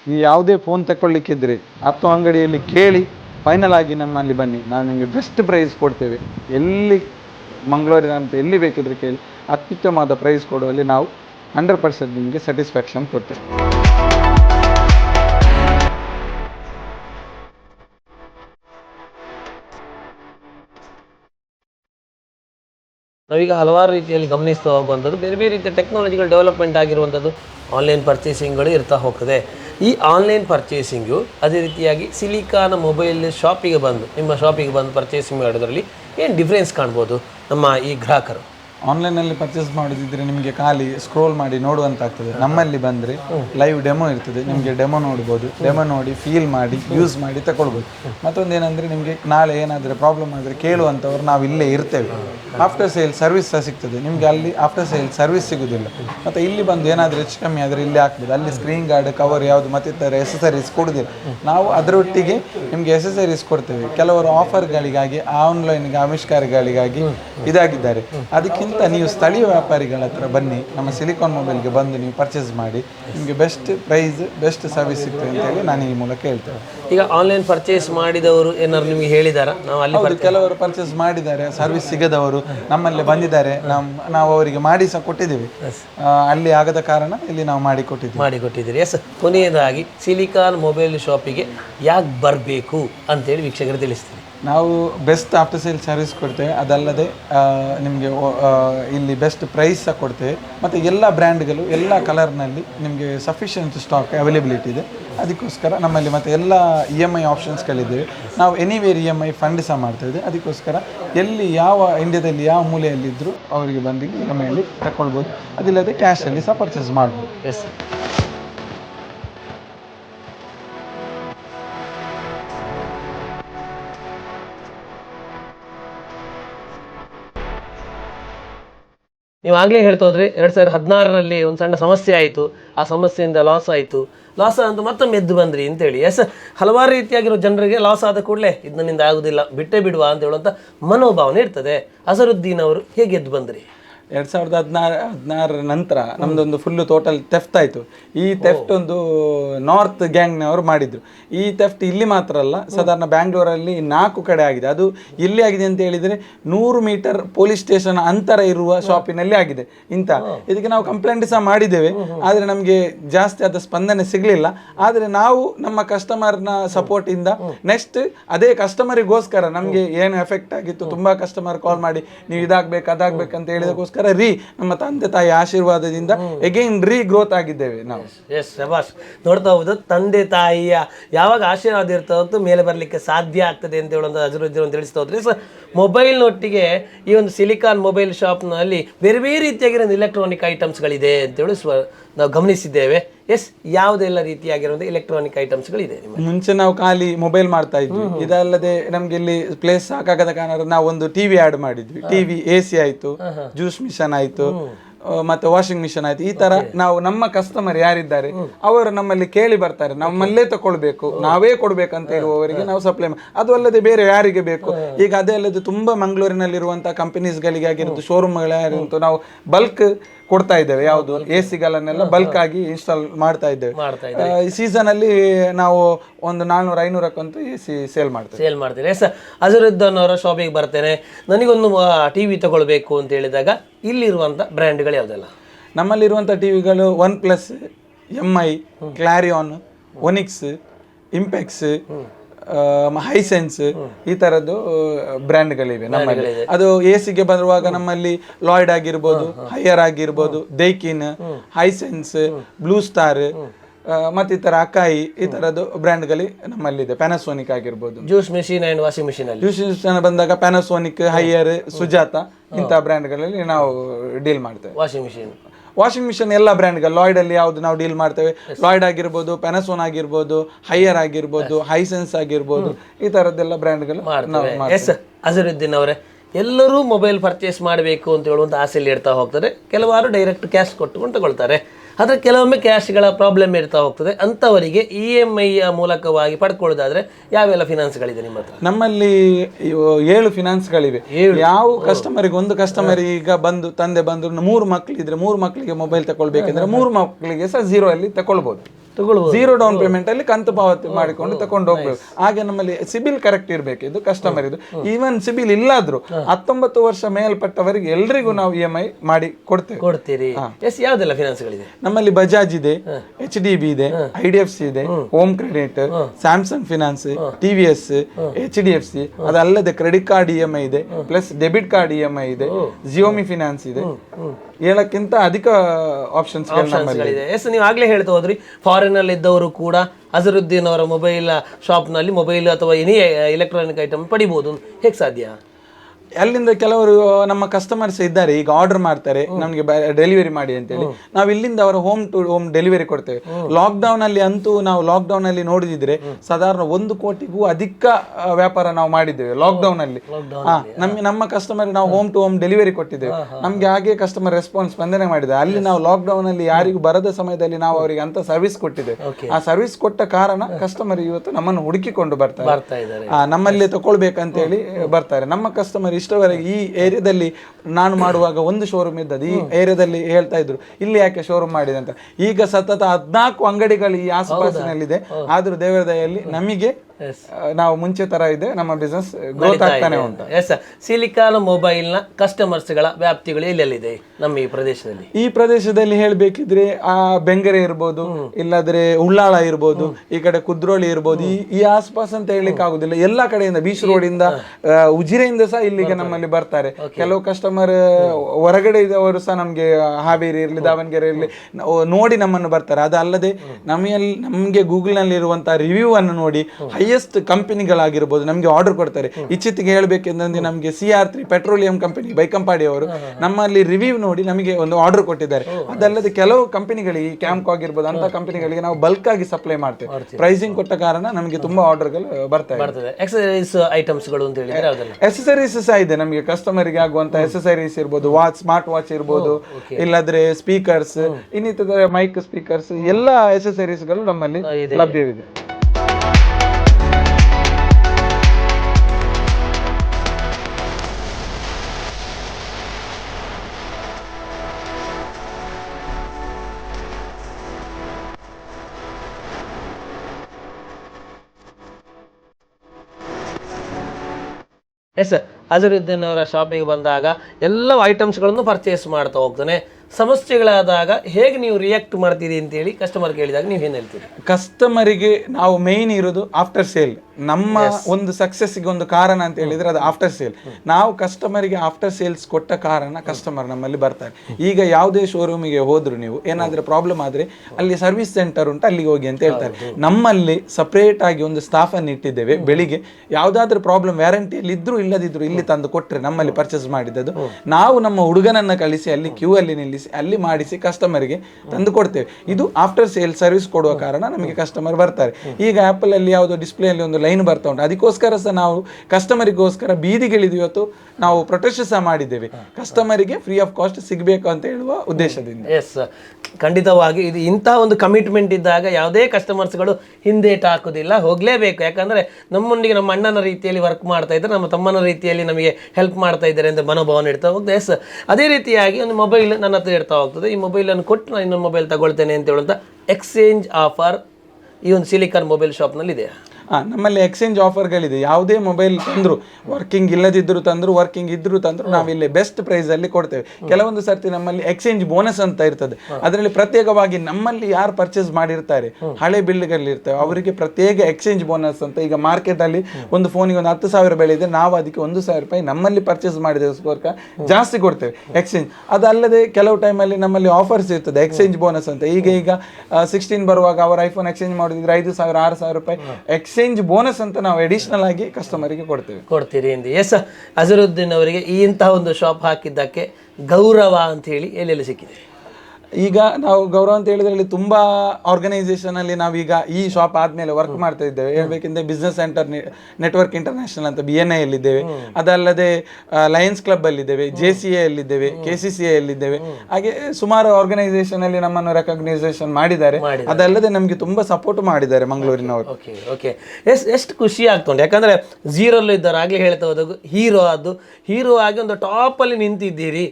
ನೀವು ಯಾವುದೇ ಫೋನ್ ತಗೊಳ್ಳಿಕ್ಕಿದ್ರೆ ಹತ್ತು ಅಂಗಡಿಯಲ್ಲಿ ಕೇಳಿ ಫೈನಲ್ ಆಗಿ ನಮ್ಮಲ್ಲಿ ಬನ್ನಿ. ನಾನು ನಿಮಗೆ ಬೆಸ್ಟ್ ಪ್ರೈಸ್ ಕೊಡ್ತೇವೆ. ಎಲ್ಲಿ ಮಂಗಳೂರಿನಂತ ಎಲ್ಲಿ ಬೇಕಿದ್ರೆ ಕೇಳಿ. ಅತ್ಯುತ್ತಮವಾದ ಪ್ರೈಸ್ ಕೊಡುವಲ್ಲಿ ನಾವು ಹಂಡ್ರೆಡ್ ಪರ್ಸೆಂಟ್ ನಿಮಗೆ ಸ್ಯಾಟಿಸ್ಫ್ಯಾಕ್ಷನ್ ಕೊಡ್ತೇವೆ. ನಾವೀಗ ಹಲವಾರು ರೀತಿಯಲ್ಲಿ ಗಮನಿಸ್ತಾ ಹೋಗುವಂಥದ್ದು. ಬೇರೆ ಬೇರೆ ರೀತಿಯ ಟೆಕ್ನಾಲಜಿಗಳು ಡೆವಲಪ್ಮೆಂಟ್ ಆಗಿರುವಂಥದ್ದು. ಆನ್ಲೈನ್ ಪರ್ಚೇಸಿಂಗ್ಗಳು ಇರ್ತಾ ಹೋಗ್ತದೆ. ಈ ಆನ್ಲೈನ್ ಪರ್ಚೇಸಿಂಗು ಅದೇ ರೀತಿಯಾಗಿ ಸಿಲಿಕಾನ ಮೊಬೈಲ್ ಶಾಪಿಗೆ ಬಂದು, ನಿಮ್ಮ ಶಾಪಿಗೆ ಬಂದು ಪರ್ಚೇಸಿಂಗ್ ಮಾಡೋದರಲ್ಲಿ ಏನು ಡಿಫ್ರೆನ್ಸ್ ಕಾಣ್ಬೋದು ನಮ್ಮ ಈ ಗ್ರಾಹಕರು? ಆನ್ಲೈನಲ್ಲಿ ಪರ್ಚೇಸ್ ಮಾಡಿದ್ರೆ ನಿಮಗೆ ಖಾಲಿ ಸ್ಕ್ರೋಲ್ ಮಾಡಿ ನೋಡುವಂತಾಗ್ತದೆ. ನಮ್ಮಲ್ಲಿ ಬಂದ್ರೆ ಲೈವ್ ಡೆಮೋ ಇರ್ತದೆ. ನಿಮಗೆ ಡೆಮೋ ನೋಡ್ಬೋದು. ಡೆಮೋ ನೋಡಿ ಫೀಲ್ ಮಾಡಿ ಯೂಸ್ ಮಾಡಿ ತಗೊಳ್ಬೋದು ಮತ್ತೊಂದು ಏನಂದರೆ ನಿಮಗೆ ನಾಳೆ ಏನಾದ್ರೆ ಪ್ರಾಬ್ಲಮ್ ಆದ್ರೆ ಕೇಳುವಂಥವ್ರು ನಾವು ಇಲ್ಲೇ ಇರ್ತೇವೆ. ಆಫ್ಟರ್ ಸೇಲ್ ಸರ್ವಿಸ್ ಸಹ ಸಿಗ್ತದೆ. ನಿಮಗೆ ಅಲ್ಲಿ ಆಫ್ಟರ್ ಸೇಲ್ ಸರ್ವಿಸ್ ಸಿಗೋದಿಲ್ಲ. ಮತ್ತೆ ಇಲ್ಲಿ ಬಂದು ಏನಾದ್ರೂ ಹೆಚ್ಚು ಕಮ್ಮಿ ಆದ್ರೆ ಇಲ್ಲಿ ಹಾಕ್ಬೋದು. ಅಲ್ಲಿ ಸ್ಕ್ರೀನ್ ಗಾರ್ಡ್ ಕವರ್ ಯಾವುದು ಮತ್ತಿತರ ಎಸೆಸರೀಸ್ ಕೊಡುದಿಲ್ಲ. ನಾವು ಅದರೊಟ್ಟಿಗೆ ನಿಮಗೆ ಎಸೆಸರೀಸ್ ಕೊಡ್ತೇವೆ. ಕೆಲವರು ಆಫರ್ಗಳಿಗಾಗಿ ಆನ್ಲೈನ್ಗೆ ಆವಿಷ್ಕಾರಗಳಿಗಾಗಿ ಇದಾಗಿದ್ದಾರೆ. ಅದಕ್ಕಿಂತ ನೀವು ಸ್ಥಳೀಯ ವ್ಯಾಪಾರಿಗಳ ಹತ್ರ ಬನ್ನಿ ನಮ್ಮ ಸಿಲಿಕಾನ್ ಮೊಬೈಲ್ಗೆ ಬಂದು ನೀವು ಪರ್ಚೇಸ್ ಮಾಡಿ ನಿಮಗೆ ಬೆಸ್ಟ್ ಪ್ರೈಸ್ ಬೆಸ್ಟ್ ಸರ್ವಿಸ್ ಸಿಗ್ತದೆ ಅಂತೇಳಿ ನಾನು ಈ ಮೂಲಕ ಹೇಳ್ತೇನೆ. ಈಗ ಆನ್ಲೈನ್ ಪರ್ಚೇಸ್ ಮಾಡಿದವರು ಏನಾದ್ರು ನಿಮಗೆ ಹೇಳಿದಾರ? ನಾವು ಅಲ್ಲಿ ಹೌದು ಕೆಲವರು ಪರ್ಚೇಸ್ ಮಾಡಿದ್ದಾರೆ ಸರ್ವಿಸ್ ಸಿಗದವರು ನಮ್ಮಲ್ಲಿ ಬಂದಿದ್ದಾರೆ ನಮ್ಮ ನಾವು ಅವರಿಗೆ ಮಾಡಿ ಸಹ ಕೊಟ್ಟಿದ್ದೀವಿ. ಆ, ಅಲ್ಲಿ ಆಗದ ಕಾರಣ ಇಲ್ಲಿ ನಾವು ಮಾಡಿ ಕೊಟ್ಟಿದ್ದೀವಿ. ಮಾಡಿ ಕೊಟ್ಟಿದ್ದೀರಿ. ಎಸ್ ಕೊನೆಯದಾಗಿ ಸಿಲಿಕಾನ್ ಮೊಬೈಲ್ ಶಾಪಿಗೆ ಯಾಕೆ ಬರಬೇಕು ಅಂತೇಳಿ ವೀಕ್ಷಕರು ತಿಳಿಸ್ತೀನಿ. ನಾವು ಬೆಸ್ಟ್ ಆಫ್ಟರ್ ಸೇಲ್ ಸರ್ವಿಸ್ ಕೊಡ್ತೇವೆ. ಅದಲ್ಲದೆ ನಿಮಗೆ ಇಲ್ಲಿ ಬೆಸ್ಟ್ ಪ್ರೈಸ್ ಸಹ ಕೊಡ್ತೇವೆ. ಮತ್ತು ಎಲ್ಲ ಬ್ರ್ಯಾಂಡ್ಗಳು ಎಲ್ಲ ಕಲರ್ನಲ್ಲಿ ನಿಮಗೆ ಸಫಿಷಿಯಂಟ್ ಸ್ಟಾಕ್ ಅವೈಲೇಬಿಲಿಟಿ ಇದೆ. ಅದಕ್ಕೋಸ್ಕರ ನಮ್ಮಲ್ಲಿ ಮತ್ತು ಎಲ್ಲ ಇ ಎಂ ಐ ಆಪ್ಷನ್ಸ್ಗಳಿದ್ದೇವೆ ನಾವು anywhere E M I fund ಸಹ ಮಾಡ್ತಾಯಿದ್ದೆ ಅದಕ್ಕೋಸ್ಕರ ಎಲ್ಲಿ ಯಾವ ಇಂಡಿಯಾದಲ್ಲಿ ಯಾವ ಮೂಲೆಯಲ್ಲಿದ್ದರೂ ಅವರಿಗೆ ಬಂದು ಇ ಎಂ ಐಲಿ ತಗೊಳ್ಬೋದು ಅದಿಲ್ಲದೆ ಕ್ಯಾಶಲ್ಲಿ ಸಹ ಪರ್ಚೇಸ್ ಮಾಡ್ಬೋದು. ಎಸ್ ನೀವು ಆಗಲೇ ಹೇಳ್ತಾ ಹೋದ್ರೆ ಎರಡು ಸಾವಿರದ ಹದಿನಾರರಲ್ಲಿ ಒಂದು ಸಣ್ಣ ಸಮಸ್ಯೆ ಆಯಿತು. ಆ ಸಮಸ್ಯೆಯಿಂದ ಲಾಸ್ ಆಯಿತು. ಲಾಸ್ ಅಂತ ಮತ್ತೊಮ್ಮೆ ಎದ್ದು ಬಂದ್ರಿ ಅಂತೇಳಿ. ಎಸ್ ಹಲವಾರು ರೀತಿಯಾಗಿರೋ ಜನರಿಗೆ ಲಾಸ್ ಆದ ಕೂಡಲೇ ಇದನ್ನಿಂದ ಆಗೋದಿಲ್ಲ. ಬಿಟ್ಟೆ ಬಿಟ್ಟೇ ಬಿಡುವ ಅಂತ ಹೇಳುವಂಥ ಮನೋಭಾವನೆ ಇರ್ತದೆ. ಅಸರುದ್ದೀನ್ ಅವರು ಹೇಗೆ ಎದ್ದು ಬಂದ್ರಿ? ಎರಡ್ ಸಾವಿರದ ಹದಿನಾರು ಹದಿನಾರರ ನಂತರ ನಮ್ದೊಂದು ಫುಲ್ಲು ಟೋಟಲ್ ತೆಫ್ಟ್ ಆಯಿತು. ಈ ತೆಫ್ಟ್ ಒಂದು ನಾರ್ತ್ ಗ್ಯಾಂಗ್ನವರು ಮಾಡಿದ್ರು. ಈ ತೆಫ್ಟ್ ಇಲ್ಲಿ ಮಾತ್ರ ಅಲ್ಲ ಸಾಧಾರಣ ಬ್ಯಾಂಗ್ಳೂರಲ್ಲಿ ನಾಲ್ಕು ಕಡೆ ಆಗಿದೆ. ಅದು ಇಲ್ಲಿ ಆಗಿದೆ ಅಂತ ಹೇಳಿದರೆ ನೂರು ಮೀಟರ್ ಪೊಲೀಸ್ ಸ್ಟೇಷನ್ ಅಂತರ ಇರುವ ಶಾಪಿನಲ್ಲಿ ಆಗಿದೆ. ಇಂಥ ಇದಕ್ಕೆ ನಾವು ಕಂಪ್ಲೇಂಟ್ ಸಹ ಮಾಡಿದ್ದೇವೆ. ಆದರೆ ನಮಗೆ ಜಾಸ್ತಿ ಆದ ಸ್ಪಂದನೆ ಸಿಗಲಿಲ್ಲ. ಆದರೆ ನಾವು ನಮ್ಮ ಕಸ್ಟಮರ್ನ ಸಪೋರ್ಟಿಂದ ನೆಕ್ಸ್ಟ್ ಅದೇ ಕಸ್ಟಮರಿಗೋಸ್ಕರ ನಮಗೆ ಏನು ಎಫೆಕ್ಟ್ ಆಗಿತ್ತು ತುಂಬ ಕಸ್ಟಮರ್ ಕಾಲ್ ಮಾಡಿ ನೀವು ಇದಾಗಬೇಕು ಅದಾಗಬೇಕು ಅಂತ ಹೇಳಿದಕ್ಕೋಸ್ಕರ ರೀ ನಮ್ಮ ತಂದೆ ತಾಯಿ ಆಶೀರ್ವಾದದಿಂದ ಎಗೈನ್ ರೀ ಗ್ರೋತ್ ಆಗಿದ್ದೇವೆ ನಾವು. ಎಸ್ ಶಬಾಷ್. ನೋಡ್ತಾ ಹೋಗುದು ತಂದೆ ತಾಯಿಯ ಯಾವಾಗ ಆಶೀರ್ವಾದ ಇರ್ತದಂತೂ ಮೇಲೆ ಬರಲಿಕ್ಕೆ ಸಾಧ್ಯ ಆಗ್ತದೆ ಅಂತ ಹೇಳೋದು ಅಜರುದ್ದೀನ್ ಅಂತ ತಿಳಿಸ್ತಾ ಹೋದ್ರಿ. ಸೊ ಮೊಬೈಲ್ನೊಟ್ಟಿಗೆ ಈ ಒಂದು ಸಿಲಿಕಾನ್ ಮೊಬೈಲ್ ಶಾಪ್ನಲ್ಲಿ ಬೇರೆ ಬೇರೆ ರೀತಿಯಾಗಿರೋ ಇಲೆಕ್ಟ್ರಾನಿಕ್ ಐಟಮ್ಸ್ಗಳಿದೆ ಅಂತೇಳಿ ಸ್ವ ನಾವು ಗಮನಿಸಿದ್ದೇವೆ. ಎಸ್ ಯಾವುದೆಲ್ಲ ರೀತಿಯಾಗಿರುವಂತಹ ಎಲೆಕ್ಟ್ರಾನಿಕ್ ಐಟಮ್ಸ್ಗಳಿದೆ ನಿಮ್ಮ ಮುಂಚೆ ನಾವು ಖಾಲಿ ಮೊಬೈಲ್ ಮಾಡ್ತಾ ಇದ್ವಿ. ಇದಲ್ಲದೆ ನಮ್ಗೆ ಇಲ್ಲಿ ಪ್ಲೇಸ್ ಸಾಕಾಗದ ಕಾರಣ ನಾವು ಒಂದು ಟಿವಿ ಆಡ್ ಮಾಡಿದ್ವಿ. ಟಿವಿ ಎ ಸಿ ಆಯ್ತು ಜ್ಯೂಸ್ ಮಿಷನ್ ಆಯ್ತು ಮತ್ತೆ ವಾಷಿಂಗ್ ಮಿಷನ್ ಆಯ್ತು. ಈ ತರ ನಾವು ನಮ್ಮ ಕಸ್ಟಮರ್ ಯಾರಿದ್ದಾರೆ ಅವರು ನಮ್ಮಲ್ಲಿ ಕೇಳಿ ಬರ್ತಾರೆ. ನಮ್ಮಲ್ಲೇ ತಕೊಳ್ಬೇಕು. ನಾವೇ ಕೊಡ್ಬೇಕಂತ ಇರುವವರಿಗೆ ನಾವು ಸಪ್ಲೈ ಅದು ಅಲ್ಲದೆ ಬೇರೆ ಯಾರಿಗೆ ಬೇಕು? ಈಗ ಅದೇ ಅಲ್ಲದೆ ತುಂಬಾ ಮಂಗಳೂರಿನಲ್ಲಿರುವಂತಹ ಕಂಪನೀಸ್ಗಳಿಗೆ ಆಗಿರೋದು ಶೋರೂಮ್ಗಳಾಗಿರುವಂತ ನಾವು ಬಲ್ಕ್ ಕೊಡ್ತಾ ಇದ್ದೇವೆ. ಯಾವುದು? ಎ ಸಿಗಳನ್ನೆಲ್ಲ ಬಲ್ಕ್ ಆಗಿ ಇನ್ಸ್ಟಾಲ್ ಮಾಡ್ತಾ ಇದ್ದೇವೆ. ಈ ಸೀಸನ್ ಅಲ್ಲಿ ನಾವು ಒಂದು ನಾನ್ನೂರ ಐನೂರಕ್ಕಂತೂ ಎ ಸಿ ಸೇಲ್ ಮಾಡ್ತೇವೆ. ಸೇಲ್ ಮಾಡ್ತೀನಿ ಸರ್ ಅಜರುದ್ದೀನ್ ಅವರ ಶಾಪಿಗೆ ಬರ್ತೇನೆ. ನನಗೊಂದು ಟಿ ವಿ ತಗೊಳ್ಬೇಕು ಅಂತ ಹೇಳಿದಾಗ ಇಲ್ಲಿರುವಂಥ ಬ್ರ್ಯಾಂಡ್ಗಳು ಯಾವುದೆಲ್ಲ? ನಮ್ಮಲ್ಲಿರುವಂಥ ಟಿವಿಗಳು One Plus M I Clarion Onyx Impex Hisense ಈ ತರದ್ದು ಬ್ರ್ಯಾಂಡ್ಗಳಿವೆ ನಮ್ಮಲ್ಲಿ. ಅದು ಎಸಿಗೆ ಸಿಗೆ ಬರುವಾಗ ನಮ್ಮಲ್ಲಿ ಲಾಯ್ಡ್ ಆಗಿರ್ಬೋದು ಹೈಯರ್ ಆಗಿರ್ಬೋದು ದೈಕಿನ್ ಹೈಸೆನ್ಸ್ ಬ್ಲೂ ಸ್ಟಾರ್ ಮತ್ತಿತರ ಅಕಾಯಿ ಈ ತರದ್ದು ಬ್ರ್ಯಾಂಡ್ಗಳು ನಮ್ಮಲ್ಲಿದೆ. ಪ್ಯಾನಾಸೋನಿಕ್ ಆಗಿರ್ಬೋದು. Juice machine and washing machine juice machine ಬಂದಾಗ ಪ್ಯಾನಾಸೋನಿಕ್ ಹೈಯರ್ ಸುಜಾತ ಇಂಥ ಬ್ರ್ಯಾಂಡ್ಗಳಲ್ಲಿ ನಾವು ಡೀಲ್ ಮಾಡ್ತೇವೆ. ವಾಷಿಂಗ್ ಮಿಷಿನ್ ವಾಷಿಂಗ್ ಮಿಷನ್ ಎಲ್ಲ ಬ್ರ್ಯಾಂಡ್ಗಳು ಲಾಯ್ಡ್ ಅಲ್ಲಿ ಯಾವ್ದು ನಾವು ಡೀಲ್ ಮಾಡ್ತೇವೆ. ಲಾಯ್ಡ್ ಆಗಿರ್ಬೋದು ಪ್ಯಾನಸೋನ್ ಆಗಿರ್ಬೋದು ಹೈಯರ್ ಆಗಿರ್ಬೋದು ಹೈಸೆನ್ಸ್ ಆಗಿರ್ಬೋದು ಈ ತರದ್ದೆಲ್ಲ ಬ್ರ್ಯಾಂಡ್ಗಳು ನಾವು ಎಸ್ ಅಜರುದ್ದೀನ್ ಅವರೇ ಎಲ್ಲರೂ ಮೊಬೈಲ್ ಪರ್ಚೇಸ್ ಮಾಡಬೇಕು ಅಂತ ಹೇಳುವಂಥ ಆಸೆಯಲ್ಲಿ ಇರ್ತಾ ಹೋಗ್ತಾರೆ. ಕೆಲವಾರು ಡೈರೆಕ್ಟ್ ಕ್ಯಾಶ್ ಕೊಟ್ಟುಕೊಂಡು ತಗೊಳ್ತಾರೆ. ಆದರೆ ಕೆಲವೊಮ್ಮೆ ಕ್ಯಾಶ್ಗಳ ಪ್ರಾಬ್ಲಮ್ ಇರ್ತಾ ಹೋಗ್ತದೆ. ಅಂಥವರಿಗೆ ಇ ಎಂ ಐಯ ಮೂಲಕವಾಗಿ ಪಡ್ಕೊಳ್ಳೋದಾದರೆ ಯಾವೆಲ್ಲ ಫಿನಾನ್ಸ್ಗಳಿದೆ ನಿಮ್ಮ ಹತ್ರ? ನಮ್ಮಲ್ಲಿ ಇವು ಏಳು ಫಿನಾನ್ಸ್ಗಳಿವೆ. ಯಾವ ಕಸ್ಟಮರಿಗೆ ಒಂದು ಕಸ್ಟಮರ್ ಈಗ ಬಂದು ತಂದೆ ಬಂದು ಮೂರು ಮಕ್ಕಳಿದ್ರೆ ಮೂರು ಮಕ್ಕಳಿಗೆ ಮೊಬೈಲ್ ತಗೊಳ್ಬೇಕಂದ್ರೆ ಮೂರು ಮಕ್ಕಳಿಗೆ ಸಹ ಝೀರೋ ಅಲ್ಲಿ ತಗೊಳ್ಬೋದು. ಝೀರೋ ಡೌನ್ ಪೇಮೆಂಟ್ ಅಲ್ಲಿ ಕಂತು ಪಾವತಿ ಮಾಡಿಕೊಂಡು ತಗೊಂಡು ಹೋಗ್ಬೇಕು ಹಾಗೆ ನಮ್ಮಲ್ಲಿ ಸಿಬಿಲ್ ಕರೆಕ್ಟ್ ಇರಬೇಕು. ಇದು ಕಸ್ಟಮರ್ ಇದು. ಈವನ್ ಸಿಬಿಲ್ ಇಲ್ಲಾದ್ರೂ ಹತ್ತೊಂಬತ್ತು ವರ್ಷ ಮೇಲ್ಪಟ್ಟವರಿಗೆ ಎಲ್ರಿಗೂ ನಾವು ಇ ಎಂ ಐ ಮಾಡಿ ಕೊಡ್ತೇವೆ. ಕೊಡ್ತೀರಿ. ಎಸ್ ಯಾವುದೆಲ್ಲ ಫಿನಾನ್ಸ್ಗಳಿದೆ ನಮ್ಮಲ್ಲಿ ಬಜಾಜ್ ಇದೆ ಎಚ್ ಡಿ ಬಿ ಇದೆ ಐ ಡಿ ಎಫ್ ಸಿ ಇದೆ home credit Samsung finance T V S H D F C ಅದಲ್ಲದೆ credit card E M I ಇದೆ plus debit card E M I ಇದೆ ಜಿಯೋಮಿ ಫಿನಾನ್ಸ್ ಇದೆ. ಏಳಕ್ಕಿಂತ ಅಧಿಕ options ಆಪ್ಷನ್ಸ್ಗಳಿದೆ ಗಳಿದೆ. S ನೀವು ಆಗಲೇ ಹೇಳ್ತಾ ಹೋದ್ರಿ ಫಾರಿನ್ ಅಲ್ಲಿ ಇದ್ದವರು ಕೂಡ ಅಜರುದ್ದೀನ್ ಅವರ ಮೊಬೈಲ್ ಶಾಪ್ನಲ್ಲಿ ಮೊಬೈಲ್ ಅಥವಾ ಎನಿ ಎಲೆಕ್ಟ್ರಾನಿಕ್ ಐಟಮ್ ಪಡಿಬೋದು. ಹೇಗೆ ಸಾಧ್ಯ? ಅಲ್ಲಿಂದ ಕೆಲವರು ನಮ್ಮ ಕಸ್ಟಮರ್ಸ್ ಇದ್ದಾರೆ ಈಗ ಆರ್ಡರ್ ಮಾಡ್ತಾರೆ ನಮಗೆ ಡೆಲಿವರಿ ಮಾಡಿ ಅಂತೇಳಿ. ನಾವು ಇಲ್ಲಿಂದ ಅವರ ಹೋಮ್ ಟು ಹೋಮ್ ಡೆಲಿವರಿ ಕೊಡ್ತೇವೆ. ಲಾಕ್ಡೌನ್ ಅಲ್ಲಿ ಅಂತೂ ನಾವು ಲಾಕ್ ಡೌನ್ ಅಲ್ಲಿ ನೋಡಿದ್ರೆ ಸಾಧಾರಣ ಒಂದು ಕೋಟಿಗೂ ಅಧಿಕ ವ್ಯಾಪಾರ ನಾವು ಮಾಡಿದ್ದೇವೆ ಲಾಕ್ ಡೌನ್ ಅಲ್ಲಿ. ನಮ್ಮ ನಮ್ಮ ಕಸ್ಟಮರ್ ನಾವು ಹೋಮ್ ಟು ಹೋಮ್ ಡೆಲಿವರಿ ಕೊಟ್ಟಿದ್ದೇವೆ. ನಮ್ಗೆ ಹಾಗೆ ಕಸ್ಟಮರ್ ರೆಸ್ಪಾನ್ಸ್ ಸ್ಪಂದನೆ ಮಾಡಿದೆ ಅಲ್ಲಿ ನಾವು ಲಾಕ್ ಡೌನ್ ಅಲ್ಲಿ ಯಾರಿಗೂ ಬರದ ಸಮಯದಲ್ಲಿ ನಾವು ಅವರಿಗೆ ಅಂತ ಸರ್ವಿಸ್ ಕೊಟ್ಟಿದ್ದೇವೆ. ಆ ಸರ್ವಿಸ್ ಕೊಟ್ಟ ಕಾರಣ ಕಸ್ಟಮರ್ ಇವತ್ತು ನಮ್ಮನ್ನು ಹುಡುಕಿಕೊಂಡು ಬರ್ತಾರೆ. ನಮ್ಮಲ್ಲಿ ತಗೊಳ್ಬೇಕಂತ ಹೇಳಿ ಬರ್ತಾರೆ. ನಮ್ಮ ಕಸ್ಟಮರ್ ಇಷ್ಟವರೆಗೆ ಈ ಏರಿಯಾದಲ್ಲಿ ನಾನು ಮಾಡುವಾಗ ಒಂದು ಶೋರೂಮ್ ಇದ್ದದ್ದು ಈ ಏರಿಯಾದಲ್ಲಿ ಹೇಳ್ತಾ ಇದ್ರು ಇಲ್ಲಿ ಯಾಕೆ ಶೋರೂಮ್ ಮಾಡಿದೆ ಅಂತ. ಈಗ ಸತತ ಹದ್ನಾಲ್ಕು ಅಂಗಡಿಗಳು ಈ ಆಸುಪಾಸಿನಲ್ಲಿದೆ. ಆದ್ರೂ ದೇವರ ದಯೆಯಲ್ಲಿ ನಮಗೆ ನಾವು ಮುಂಚೆ ತರ ಇದೆ ನಮ್ಮ ಬಿಸ್ನೆಸ್ ಗ್ರೋತ್ ಆಗ್ತಾನೆ ಉಂಟು. ಎಸ್ ಸಿಲಿಕಾನ್ ಮೊಬೈಲ್ನ ಕಸ್ಟಮರ್ಸ್ಗಳ ವ್ಯಾಪ್ತಿಗಳು ಎಲ್ಲೆಲ್ಲಿದೆ ನಮ್ಮ ಈ ಪ್ರದೇಶದಲ್ಲಿ? ಈ ಪ್ರದೇಶದಲ್ಲಿ ಹೇಳ್ಬೇಕಿದ್ರೆ ಆ ಬೆಂಗರೆ ಇರ್ಬೋದು ಇಲ್ಲಾದ್ರೆ ಉಳ್ಳಾಳ ಇರ್ಬೋದು ಈ ಕಡೆ ಕುದ್ರೋಳಿ ಇರ್ಬೋದು ಈ ಈ ಆಸ್ಪಾಸ್ ಅಂತ ಹೇಳಲಿಕ್ಕೆ ಆಗುದಿಲ್ಲ. ಎಲ್ಲಾ ಕಡೆಯಿಂದ ಬೀಚ್ ರೋಡ್ ಇಂದ ಉಜಿರೆಯಿಂದ ಸಹ ಇಲ್ಲಿಗೆ ನಮ್ಮಲ್ಲಿ ಬರ್ತಾರೆ. ಕೆಲವು ಕಸ್ಟಮರ್ ಹೊರಗಡೆ ಇದ್ದವರು ಸಹ ನಮ್ಗೆ ಹಾವೇರಿ ಇರಲಿ ದಾವಣಗೆರೆ ಇರಲಿ ನೋಡಿ ನಮ್ಮನ್ನು ಬರ್ತಾರೆ. ಅದಲ್ಲದೆ ನಮಗೆ ನಮ್ಗೆ ಗೂಗಲ್ನಲ್ಲಿ ಇರುವಂತಹ ರಿವ್ಯೂ ಅನ್ನು ನೋಡಿ ಹೈಯೆಸ್ಟ್ ಕಂಪನಿಗಳಾಗಿರ್ಬೋದು ನಮಗೆ ಆರ್ಡರ್ ಕೊಡ್ತಾರೆ. ಇಚ್ಚಿತಿಗೆ ಹೇಳಬೇಕೆಂದ್ರೆ ನಮಗೆ C R three petroleum company Baikampady ಅವರು ನಮ್ಮಲ್ಲಿ ರಿವ್ಯೂ ನೋಡಿ ನಮಗೆ ಒಂದು ಆರ್ಡರ್ ಕೊಟ್ಟಿದ್ದಾರೆ. ಅದಲ್ಲದೆ ಕೆಲವು ಕಂಪನಿಗಳಿಗೆ ಕ್ಯಾಂಪ್ ಆಗಿರ್ಬೋದು ಅಂತ ಕಂಪನಿಗಳಿಗೆ ನಾವು ಬಲ್ಕ್ ಆಗಿ ಸಪ್ಲೈ ಮಾಡ್ತೇವೆ. ಪ್ರೈಸಿಂಗ್ ಕೊಟ್ಟ ಕಾರಣ ನಮಗೆ ತುಂಬಾ ಆರ್ಡರ್ಗಳು ಬರ್ತಾ ಇದೆ. ಎಕ್ಸಸರೀಸ್ ಐಟಮ್ಸ್ಗಳು ಅಂತ ಹೇಳಿದ್ರೆ ಸಹ ಇದೆ. ನಮಗೆ ಕಸ್ಟಮರ್ಗೆ ಆಗುವಂತ ಎಸೆಸರೀಸ್ ಇರ್ಬೋದು ವಾಚ್ ಸ್ಮಾರ್ಟ್ ವಾಚ್ ಇರ್ಬೋದು ಇಲ್ಲಾದ್ರೆ ಸ್ಪೀಕರ್ಸ್ ಇನ್ನಿತರ ಮೈಕ್ ಸ್ಪೀಕರ್ಸ್ ಎಲ್ಲ ಎಸೆಸರೀಸ್ಗಳು ನಮ್ಮಲ್ಲಿ ಲಭ್ಯವಿದೆ. ಎಸ್ ಅಜರುದ್ದೀನ್ ಅವರ ಶಾಪಿಗೆ ಬಂದಾಗ ಎಲ್ಲ ಐಟಮ್ಸ್ಗಳನ್ನು ಪರ್ಚೇಸ್ ಮಾಡ್ತಾ ಹೋಗ್ತಾನೆ. ಸಮಸ್ಯೆಗಳಾದಾಗ ಹೇಗೆ ನೀವು ರಿಯಾಕ್ಟ್ ಮಾಡ್ತೀರಿ ಅಂತೇಳಿ ಕಸ್ಟಮರ್ ಕೇಳಿದಾಗ ನೀವು ಏನು ಹೇಳ್ತೀರಿ? ಕಸ್ಟಮರಿಗೆ ನಾವು ಮೇಯ್ನ್ ಇರೋದು ಆಫ್ಟರ್ ಸೇಲ್ ನಮ್ಮ ಒಂದು ಸಕ್ಸಸ್ಗೆ ಒಂದು ಕಾರಣ ಅಂತ ಹೇಳಿದ್ರೆ ಅದು ಆಫ್ಟರ್ ಸೇಲ್ ನಾವು ಕಸ್ಟಮರ್ಗೆ ಆಫ್ಟರ್ ಸೇಲ್ಸ್ ಕೊಟ್ಟ ಕಾರಣ ಕಸ್ಟಮರ್ ನಮ್ಮಲ್ಲಿ ಬರ್ತಾರೆ. ಈಗ ಯಾವುದೇ ಶೋರೂಮಿಗೆ ಹೋದ್ರು ನೀವು ಏನಾದ್ರೆ ಪ್ರಾಬ್ಲಮ್ ಆದ್ರೆ ಅಲ್ಲಿ ಸರ್ವಿಸ್ ಸೆಂಟರ್ ಉಂಟು ಅಲ್ಲಿಗೆ ಹೋಗಿ ಅಂತ ಹೇಳ್ತಾರೆ. ನಮ್ಮಲ್ಲಿ ಸಪ್ರೇಟ್ ಆಗಿ ಒಂದು ಸ್ಟಾಫ್ ಅನ್ನು ಇಟ್ಟಿದ್ದೇವೆ ಬೆಳಿಗ್ಗೆ. ಯಾವುದಾದ್ರೂ ಪ್ರಾಬ್ಲಮ್ ವ್ಯಾರಂಟಿಯಲ್ಲಿ ಇದ್ರು ಇಲ್ಲದಿದ್ರು ಇಲ್ಲಿ ತಂದು ಕೊಟ್ಟರೆ ನಮ್ಮಲ್ಲಿ ಪರ್ಚೇಸ್ ಮಾಡಿದ್ದದು. ನಾವು ನಮ್ಮ ಹುಡುಗನನ್ನ ಕಳಿಸಿ ಅಲ್ಲಿ ಕ್ಯೂ ಅಲ್ಲಿ ನಿಲ್ಲಿಸಿ ಅಲ್ಲಿ ಮಾಡಿಸಿ ಕಸ್ಟಮರ್ಗೆ ತಂದು ಕೊಡ್ತೇವೆ. ಇದು ಆಫ್ಟರ್ ಸೇಲ್ ಸರ್ವಿಸ್ ಕೊಡುವ ಕಾರಣ ನಮಗೆ ಕಸ್ಟಮರ್ ಬರ್ತಾರೆ. ಈಗ ಆಪಲ್ ಅಲ್ಲಿ ಯಾವುದೋ ಡಿಸ್ಪ್ಲೇ ಅಲ್ಲಿ ಒಂದು ಲೈನ್ ಬರ್ತಾ ಉಂಟು. ಅದಕ್ಕೋಸ್ಕರ ಸಹ ನಾವು ಕಸ್ಟಮರಿಗೋಸ್ಕರ ಬೀದಿಗಿಳಿದು ಇವತ್ತು ನಾವು ಪ್ರೊಟೆಸ್ಟ್ ಸಹ ಮಾಡಿದ್ದೇವೆ. ಕಸ್ಟಮರಿಗೆ ಫ್ರೀ ಆಫ್ ಕಾಸ್ಟ್ ಸಿಗಬೇಕು ಅಂತ ಹೇಳುವ ಉದ್ದೇಶದಿಂದ. ಎಸ್ ಖಂಡಿತವಾಗಿ ಇದು ಇಂಥ ಒಂದು ಕಮಿಟ್ಮೆಂಟ್ ಇದ್ದಾಗ ಯಾವುದೇ ಕಸ್ಟಮರ್ಸ್ಗಳು ಹಿಂದೇಟ್ ಹಾಕೋದಿಲ್ಲ ಹೋಗಲೇಬೇಕು. ಯಾಕಂದರೆ ನಮ್ಮೊಂದಿಗೆ ನಮ್ಮ ಅಣ್ಣನ ರೀತಿಯಲ್ಲಿ ವರ್ಕ್ ಮಾಡ್ತಾ ಇದ್ದಾರೆ ನಮ್ಮ ತಮ್ಮನ ರೀತಿಯಲ್ಲಿ ನಮಗೆ ಹೆಲ್ಪ್ ಮಾಡ್ತಾ ಇದ್ದಾರೆ ಅಂತ ಮನೋಭಾವನೆ ಇಡ್ತಾ ಹೋಗ್ತದೆ ಎಸ್ ಅದೇ ರೀತಿಯಾಗಿ ಒಂದು ಮೊಬೈಲ್ ನನ್ನ ಹತ್ರ ಇಡ್ತಾ ಹೋಗ್ತದೆ. ಈ ಮೊಬೈಲನ್ನು ಕೊಟ್ಟು ನಾನು ಇನ್ನೊಂದು ಮೊಬೈಲ್ ತಗೊಳ್ತೇನೆ ಅಂತ ಹೇಳುವಂಥ ಎಕ್ಸ್ಚೇಂಜ್ ಆಫರ್ ಈ ಒಂದು ಸಿಲಿಕಾನ್ ಮೊಬೈಲ್ ಶಾಪ್ನಲ್ಲಿ ಇದೆ ಆ, ನಮ್ಮಲ್ಲಿ ಎಕ್ಸ್ಚೇಂಜ್ ಆಫರ್ಗಳಿದೆ ಯಾವುದೇ ಮೊಬೈಲ್ ತಂದ್ರು ವರ್ಕಿಂಗ್ ಇಲ್ಲದಿದ್ರು ತಂದ್ರು ವರ್ಕಿಂಗ್ ಇದ್ರು ತಂದ್ರು ನಾವಿಲ್ಲಿ ಬೆಸ್ಟ್ ಪ್ರೈಸ್ ಅಲ್ಲಿ ಕೊಡ್ತೇವೆ. ಕೆಲವೊಂದು ಸರ್ತಿ ನಮ್ಮಲ್ಲಿ ಎಕ್ಸ್ಚೇಂಜ್ ಬೋನಸ್ ಅಂತ ಇರ್ತದೆ. ಅದರಲ್ಲಿ ಪ್ರತ್ಯೇಕವಾಗಿ ನಮ್ಮಲ್ಲಿ ಯಾರು ಪರ್ಚೇಸ್ ಮಾಡಿರ್ತಾರೆ ಹಳೆ ಬಿಲ್ಗಳು ಇರ್ತವೆ. ಅವರಿಗೆ ಪ್ರತ್ಯೇಕ ಎಕ್ಸ್ಚೇಂಜ್ ಬೋನಸ್ ಅಂತ ಈಗ ಮಾರ್ಕೆಟ್ ಅಲ್ಲಿ ಒಂದು ಫೋನಿಗೆ ಒಂದು ಹತ್ತು ಸಾವಿರ ಬೆಳೆ ಇದೆ ನಾವು ಅದಕ್ಕೆ ಒಂದು ಸಾವಿರ ರೂಪಾಯಿ ನಮ್ಮಲ್ಲಿ ಪರ್ಚೇಸ್ ಮಾಡಿದೋಸ್ಕರ ಜಾಸ್ತಿ ಕೊಡ್ತೇವೆ ಎಕ್ಸ್ಚೇಂಜ್ ಅದಲ್ಲದೆ ಕೆಲವು ಟೈಮಲ್ಲಿ ನಮ್ಮಲ್ಲಿ ಆಫರ್ಸ್ ಇರ್ತದೆ ಎಕ್ಸ್ಚೇಂಜ್ ಬೋನಸ್ ಅಂತ. ಈಗ ಈಗ ಸಿಕ್ಸ್ಟೀನ್ ಬರುವಾಗ ಅವರ ಐಫೋನ್ ಎಕ್ಸ್ಚೇಂಜ್ ಮಾಡಿದ್ರೆ ಐದು ಸಾವಿರ ಆರು ಸಾವಿರ ರೂಪಾಯಿ ಎಕ್ಸ್ಚೇಂಜ್ ಬೋನಸ್ ಅಂತ ನಾವು ಅಡಿಷನಲ್ ಆಗಿ ಕಸ್ಟಮರಿಗೆ ಕೊಡ್ತೇವೆ. ಕೊಡ್ತೀರಿ ಎಂದು. ಎಸ್ ಅಜರುದ್ದೀನ್ ಅವರಿಗೆ ಇಂತಹ ಒಂದು ಶಾಪ್ ಹಾಕಿದ್ದಕ್ಕೆ ಗೌರವ ಅಂತ ಹೇಳಿ ಎಲ್ಲೆಲ್ಲಿ ಸಿಕ್ಕಿದೆ? ಈಗ ನಾವು ಗೌರವ ಅಂತ ಹೇಳಿದ್ರಲ್ಲಿ ತುಂಬಾ ಆರ್ಗನೈಸೇಷನ್ ಅಲ್ಲಿ ನಾವೀಗ ಈ ಶಾಪ್ ಆದ್ಮೇಲೆ ವರ್ಕ್ ಮಾಡ್ತಾ ಇದ್ದೇವೆ. ಹೇಳ್ಬೇಕಂದ್ರೆ ಬಿಸ್ನೆಸ್ ಸೆಂಟರ್ ನೆಟ್ವರ್ಕ್ ಇಂಟರ್ನ್ಯಾಷನಲ್ ಅಂತ ಬಿ ಎನ್ ಐ ಅಲ್ಲಿದ್ದೇವೆ ಅದಲ್ಲದೆ ಲಯನ್ಸ್ ಕ್ಲಬ್ ಅಲ್ಲಿದ್ದೇವೆ ಜೆ ಸಿ ಎ ಅಲ್ಲಿದ್ದೇವೆ ಕೆ ಸಿ ಸಿ ಅಲ್ಲಿದ್ದೇವೆ ಹಾಗೆ ಸುಮಾರು ಆರ್ಗನೈಸೇಷನ್ ಅಲ್ಲಿ ನಮ್ಮನ್ನು ರೆಕಗ್ನೈಸೇಷನ್ ಮಾಡಿದ್ದಾರೆ. ಅದಲ್ಲದೆ ನಮಗೆ ತುಂಬಾ ಸಪೋರ್ಟ್ ಮಾಡಿದ್ದಾರೆ ಮಂಗಳೂರಿನವರು. ಓಕೆ ಎಸ್ ಎಷ್ಟು ಖುಷಿ ಆಗ್ತುಂಟು. ಯಾಕಂದರೆ ಝೀರೋಲ್ಲೂ ಇದ್ದಾರೆ ಆಗ್ಲೇ ಹೇಳ್ತಾ ಹೋದಾಗ ಹೀರೋ ಅದು ಹೀರೋ ಆಗಿ ಒಂದು ಟಾಪಲ್ಲಿ ನಿಂತಿದ್ದೀರಿ.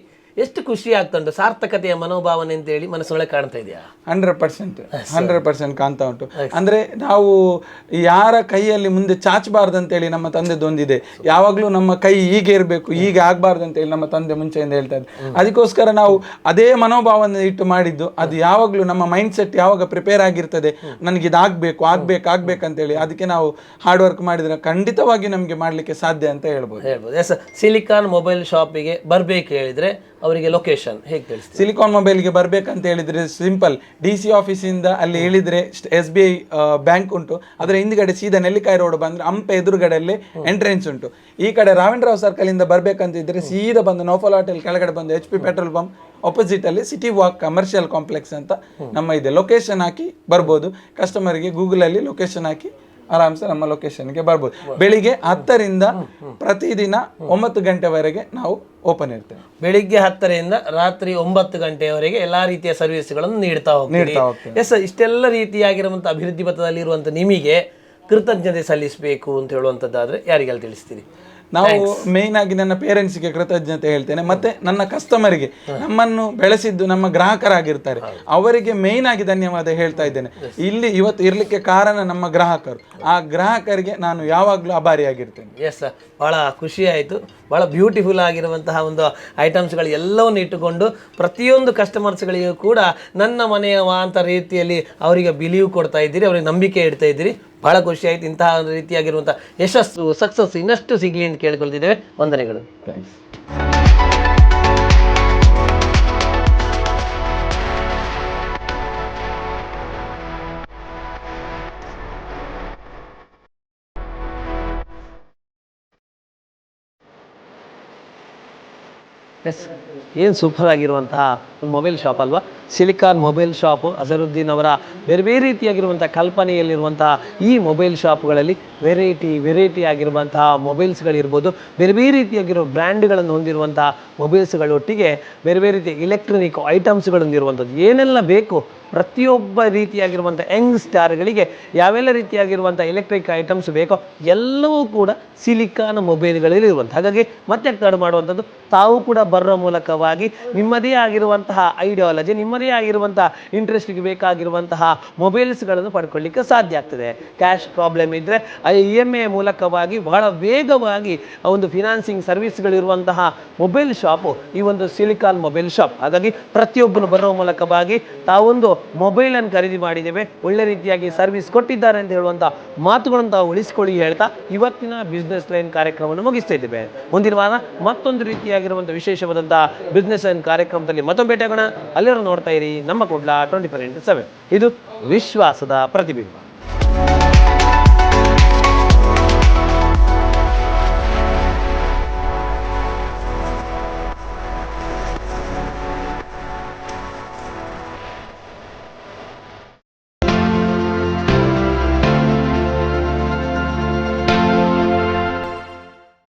ಎಷ್ಟು ಖುಷಿ ಆಗ್ತುಂಟು ಸಾರ್ಥಕತೆಯ ಮನೋಭಾವನೆ ಅಂತೇಳಿ ಮನಸ್ಸೊಳಗೆ ಕಾಣ್ತಾ ಇದೆಯಾ? Hundred percent. ಹಂಡ್ರೆಡ್ ಪರ್ಸೆಂಟ್ ಕಾಣ್ತಾ ಉಂಟು. ಅಂದ್ರೆ ನಾವು ಯಾರ ಕೈಯಲ್ಲಿ ಮುಂದೆ ಚಾಚಬಾರ್ದು ಅಂತೇಳಿ ನಮ್ಮ ತಂದೆ ದೊಂದಿದೆ ಯಾವಾಗಲೂ ನಮ್ಮ ಕೈ ಹೀಗೆ ಇರಬೇಕು ಹೀಗೆ ಆಗ್ಬಾರ್ದು ಅಂತೇಳಿ ನಮ್ಮ ತಂದೆ ಮುಂಚೆಯಿಂದ ಹೇಳ್ತಾ ಇದ್ದೆ. ಅದಕ್ಕೋಸ್ಕರ ನಾವು ಅದೇ ಮನೋಭಾವನೆ ಇಟ್ಟು ಮಾಡಿದ್ದು. ಅದು ಯಾವಾಗಲೂ ನಮ್ಮ ಮೈಂಡ್ ಸೆಟ್ ಯಾವಾಗ ಪ್ರಿಪೇರ್ ಆಗಿರ್ತದೆ ನನಗೆ ಇದಾಗಬೇಕು ಆಗ್ಬೇಕು ಆಗ್ಬೇಕು ಅಂತ ಅಂತೇಳಿ ಅದಕ್ಕೆ ನಾವು ಹಾರ್ಡ್ ವರ್ಕ್ ಮಾಡಿದ್ರೆ ಖಂಡಿತವಾಗಿ ನಮಗೆ ಮಾಡ್ಲಿಕ್ಕೆ ಸಾಧ್ಯ ಅಂತ ಹೇಳ್ಬೋದು. ಹೇಳ್ಬೋದು. ಎಸ್ ಸಿಲಿಕಾನ್ ಮೊಬೈಲ್ ಶಾಪಿಗೆ ಬರಬೇಕು ಹೇಳಿದರೆ ಅವರಿಗೆ ಲೊಕೇಶನ್ ಹೇಗೆ ತಿಳಿಸ್ತೀವಿ ಸಿಲಿಕಾನ್ ಮೊಬೈಲ್ಗೆ ಬರಬೇಕಂತ ಹೇಳಿದ್ರೆ ಸಿಂಪಲ್ ಡಿ ಸಿ ಆಫೀಸಿಂದ ಅಲ್ಲಿ ಇಳಿದ್ರೆ ಎಸ್ ಬಿ ಐ ಬ್ಯಾಂಕ್ ಉಂಟು. ಅದರ ಹಿಂದ್ಗಡೆ ಸೀದಾ ನೆಲ್ಲಿಕಾಯಿ ರೋಡ್ ಬಂದರೆ ಹಂಪೆ ಎದುರುಗಡೆಯಲ್ಲಿ ಎಂಟ್ರೆನ್ಸ್ ಉಂಟು. ಈ ಕಡೆ ರಾವ್ ಸರ್ಕಲಿಂದ ಇಂದ ಬರ್ಬೇಕಂತ ಇದ್ರೆ ಸೀದಾ ಬಂದು ನೋಫಲ್ ಹೋಟೆಲ್ ಕೆಳಗಡೆ ಬಂದು H P petrol pump opposite ಅಲ್ಲಿ ಸಿಟಿ ವಾಕ್ ಕಮರ್ಷಿಯಲ್ ಕಾಂಪ್ಲೆಕ್ಸ್ ಅಂತ ನಮ್ಮ ಇದೆ. ಲೊಕೇಶನ್ ಹಾಕಿ ಬರ್ಬೋದು. ಕಸ್ಟಮರ್ಗೆ ಗೂಗಲಲ್ಲಿ ಲೊಕೇಶನ್ ಹಾಕಿ ಆರಾಮ್ಸೆ ನಮ್ಮ ಲೊಕೇಶನ್ಗೆ ಬರ್ಬೋದು. ಬೆಳಿಗ್ಗೆ ಹತ್ತರಿಂದ ಪ್ರತಿದಿನ ಒಂಬತ್ತು ಗಂಟೆವರೆಗೆ ನಾವು ಓಪನ್ ಇರ್ತೇವೆ. ಬೆಳಿಗ್ಗೆ ಹತ್ತರಿಂದ ರಾತ್ರಿ ಒಂಬತ್ತು ಗಂಟೆಯವರೆಗೆ ಎಲ್ಲಾ ರೀತಿಯ ಸರ್ವಿಸ್ಗಳನ್ನು ನೀಡ್ತಾ ಹೋಗ್ತೀವಿ. ಎಸ್ ಇಷ್ಟೆಲ್ಲ ರೀತಿಯಾಗಿರುವಂತಹ ಅಭಿವೃದ್ಧಿ ಪಥದಲ್ಲಿ ಇರುವಂತ ನಿಮಗೆ ಕೃತಜ್ಞತೆ ಸಲ್ಲಿಸಬೇಕು ಅಂತ ಹೇಳುವಂಥದ್ದಾದರೆ ಯಾರಿಗೆಲ್ಲ ತಿಳಿಸ್ತೀರಿ? ನಾವು ಮೇನ್ ಆಗಿ ನನ್ನ ಪೇರೆಂಟ್ಸ್ಗೆ ಕೃತಜ್ಞತೆ ಹೇಳ್ತೇನೆ. ಮತ್ತೆ ನನ್ನ ಕಸ್ಟಮರ್ಗೆ ನಮ್ಮನ್ನು ಬೆಳೆಸಿದ್ದು ನಮ್ಮ ಗ್ರಾಹಕರಾಗಿರ್ತಾರೆ. ಅವರಿಗೆ ಮೇನ್ ಆಗಿ ಧನ್ಯವಾದ ಹೇಳ್ತಾ ಇದ್ದೇನೆ. ಇಲ್ಲಿ ಇವತ್ತು ಇರ್ಲಿಕ್ಕೆ ಕಾರಣ ನಮ್ಮ ಗ್ರಾಹಕರು. ಆ ಗ್ರಾಹಕರಿಗೆ ನಾನು ಯಾವಾಗಲೂ ಅಭಾರಿಯಾಗಿರ್ತೇನೆ ಎಸ್ ಭಾಳ ಖುಷಿ ಆಯಿತು. ಭಾಳ ಬ್ಯೂಟಿಫುಲ್ ಆಗಿರುವಂತಹ ಒಂದು ಐಟಮ್ಸ್ಗಳು ಎಲ್ಲವನ್ನು ಇಟ್ಟುಕೊಂಡು ಪ್ರತಿಯೊಂದು ಕಸ್ಟಮರ್ಸ್ಗಳಿಗೂ ಕೂಡ ನನ್ನ ಮನೆಯವ ಅಂತ ರೀತಿಯಲ್ಲಿ ಅವರಿಗೆ ಬಿಲೀವ್ ಕೊಡ್ತಾ ಇದ್ದೀರಿ, ಅವರಿಗೆ ನಂಬಿಕೆ ಇಡ್ತಾ ಇದ್ದೀರಿ. ಭಾಳ ಖುಷಿ ಆಯ್ತು. ಇಂತಹ ರೀತಿಯಾಗಿರುವಂಥ ಯಶಸ್ಸು ಸಕ್ಸಸ್ ಇನ್ನಷ್ಟು ಸಿಗಲಿ ಅಂತ ಕೇಳ್ಕೊಳ್ತಿದ್ದೇವೆ. ವಂದನೆಗಳು. ಎಸ್ ಏನು ಸೂಪರ್ ಆಗಿರುವಂತಹ ಒಂದು ಮೊಬೈಲ್ ಶಾಪ್ ಅಲ್ವಾ? ಸಿಲಿಕಾನ್ ಮೊಬೈಲ್ ಶಾಪು ಅಜರುದ್ದೀನ್ ಅವರ ಬೇರೆ ಬೇರೆ ರೀತಿಯಾಗಿರುವಂಥ ಕಲ್ಪನೆಯಲ್ಲಿರುವಂತಹ ಈ ಮೊಬೈಲ್ ಶಾಪ್ಗಳಲ್ಲಿ ವೆರೈಟಿ ವೆರೈಟಿ ಆಗಿರುವಂತಹ ಮೊಬೈಲ್ಸ್ಗಳಿರ್ಬೋದು ಬೇರೆ ಬೇರೆ ರೀತಿಯಾಗಿರೋ ಬ್ರ್ಯಾಂಡ್ಗಳನ್ನು ಹೊಂದಿರುವಂತಹ ಮೊಬೈಲ್ಸ್ಗಳೊಟ್ಟಿಗೆ ಬೇರೆ ಬೇರೆ ರೀತಿಯ ಇಲೆಕ್ಟ್ರಾನಿಕ್ಗಳು ಇರುವಂಥದ್ದು ಏನೆಲ್ಲ ಬೇಕು? ಪ್ರತಿಯೊಬ್ಬ ರೀತಿಯಾಗಿರುವಂಥ ಯಂಗ್ ಸ್ಟಾರ್ಗಳಿಗೆ ಯಾವೆಲ್ಲ ರೀತಿಯಾಗಿರುವಂಥ ಎಲೆಕ್ಟ್ರಿಕ್ ಐಟಮ್ಸ್ ಬೇಕೋ ಎಲ್ಲವೂ ಕೂಡ ಸಿಲಿಕಾನ್ ಮೊಬೈಲ್ಗಳಲ್ಲಿ ಇರುವಂಥ ಹಾಗಾಗಿ ಮತ್ತೆ ತಡ ಮಾಡುವಂಥದ್ದು? ತಾವು ಕೂಡ ಬರೋ ಮೂಲಕವಾಗಿ ನಿಮ್ಮದೇ ಆಗಿರುವಂತಹ ಐಡಿಯಾಲಜಿ ನಿಮ್ಮದೇ ಆಗಿರುವಂತಹ ಇಂಟ್ರೆಸ್ಟ್ಗೆ ಬೇಕಾಗಿರುವಂತಹ ಮೊಬೈಲ್ಸ್ಗಳನ್ನು ಪಡ್ಕೊಳ್ಳಿಕ್ಕೆ ಸಾಧ್ಯ ಆಗ್ತದೆ. ಕ್ಯಾಶ್ ಪ್ರಾಬ್ಲಮ್ ಇದ್ದರೆ ಐ ಎಂ ಎ ಮೂಲಕವಾಗಿ ಬಹಳ ವೇಗವಾಗಿ ಒಂದು ಫಿನಾನ್ಸಿಂಗ್ ಸರ್ವಿಸ್ಗಳಿರುವಂತಹ ಮೊಬೈಲ್ ಶಾಪು ಈ ಒಂದು ಸಿಲಿಕಾನ್ ಮೊಬೈಲ್ ಶಾಪ್ ಹಾಗಾಗಿ ಪ್ರತಿಯೊಬ್ಬರು ಬರೋ ಮೂಲಕವಾಗಿ ತಾವೊಂದು ಮೊಬೈಲನ್ನು ಖರೀದಿ ಮಾಡಿದ್ದೇವೆ. ಒಳ್ಳೆ ರೀತಿಯಾಗಿ ಸರ್ವಿಸ್ ಕೊಟ್ಟಿದ್ದಾರೆ ಅಂತ ಹೇಳುವಂಥ ಮಾತುಗಳನ್ನು ತಾವು ಉಳಿಸ್ಕೊಳ್ಳಿ ಹೇಳ್ತಾ ಇವತ್ತಿನ ಬಿಸ್ನೆಸ್ ಲೈನ್ ಕಾರ್ಯಕ್ರಮವನ್ನು ಮುಗಿಸ್ತಾ ಇದ್ದೇವೆ. ಮುಂದಿನ ವಾರ ಮತ್ತೊಂದು ರೀತಿಯಾಗಿರುವಂಥ ವಿಶೇಷವಾದಂಥ ಬಿಸ್ನೆಸ್ ಲೈನ್ ಕಾರ್ಯಕ್ರಮದಲ್ಲಿ ಮತ್ತೊಮ್ಮೆ ಭೇಟಿಯಾಗೋಣ ಅಲ್ಲಿರೋ ನೋಡ್ತಾ ಇರಿ. ನಮ್ಮ ಕೂಡ್ಲ ಟ್ವೆಂಟಿ ಫೋರ್ ಇಂಟು ಇದು ವಿಶ್ವಾಸದ ಪ್ರತಿಬಿಂಬ.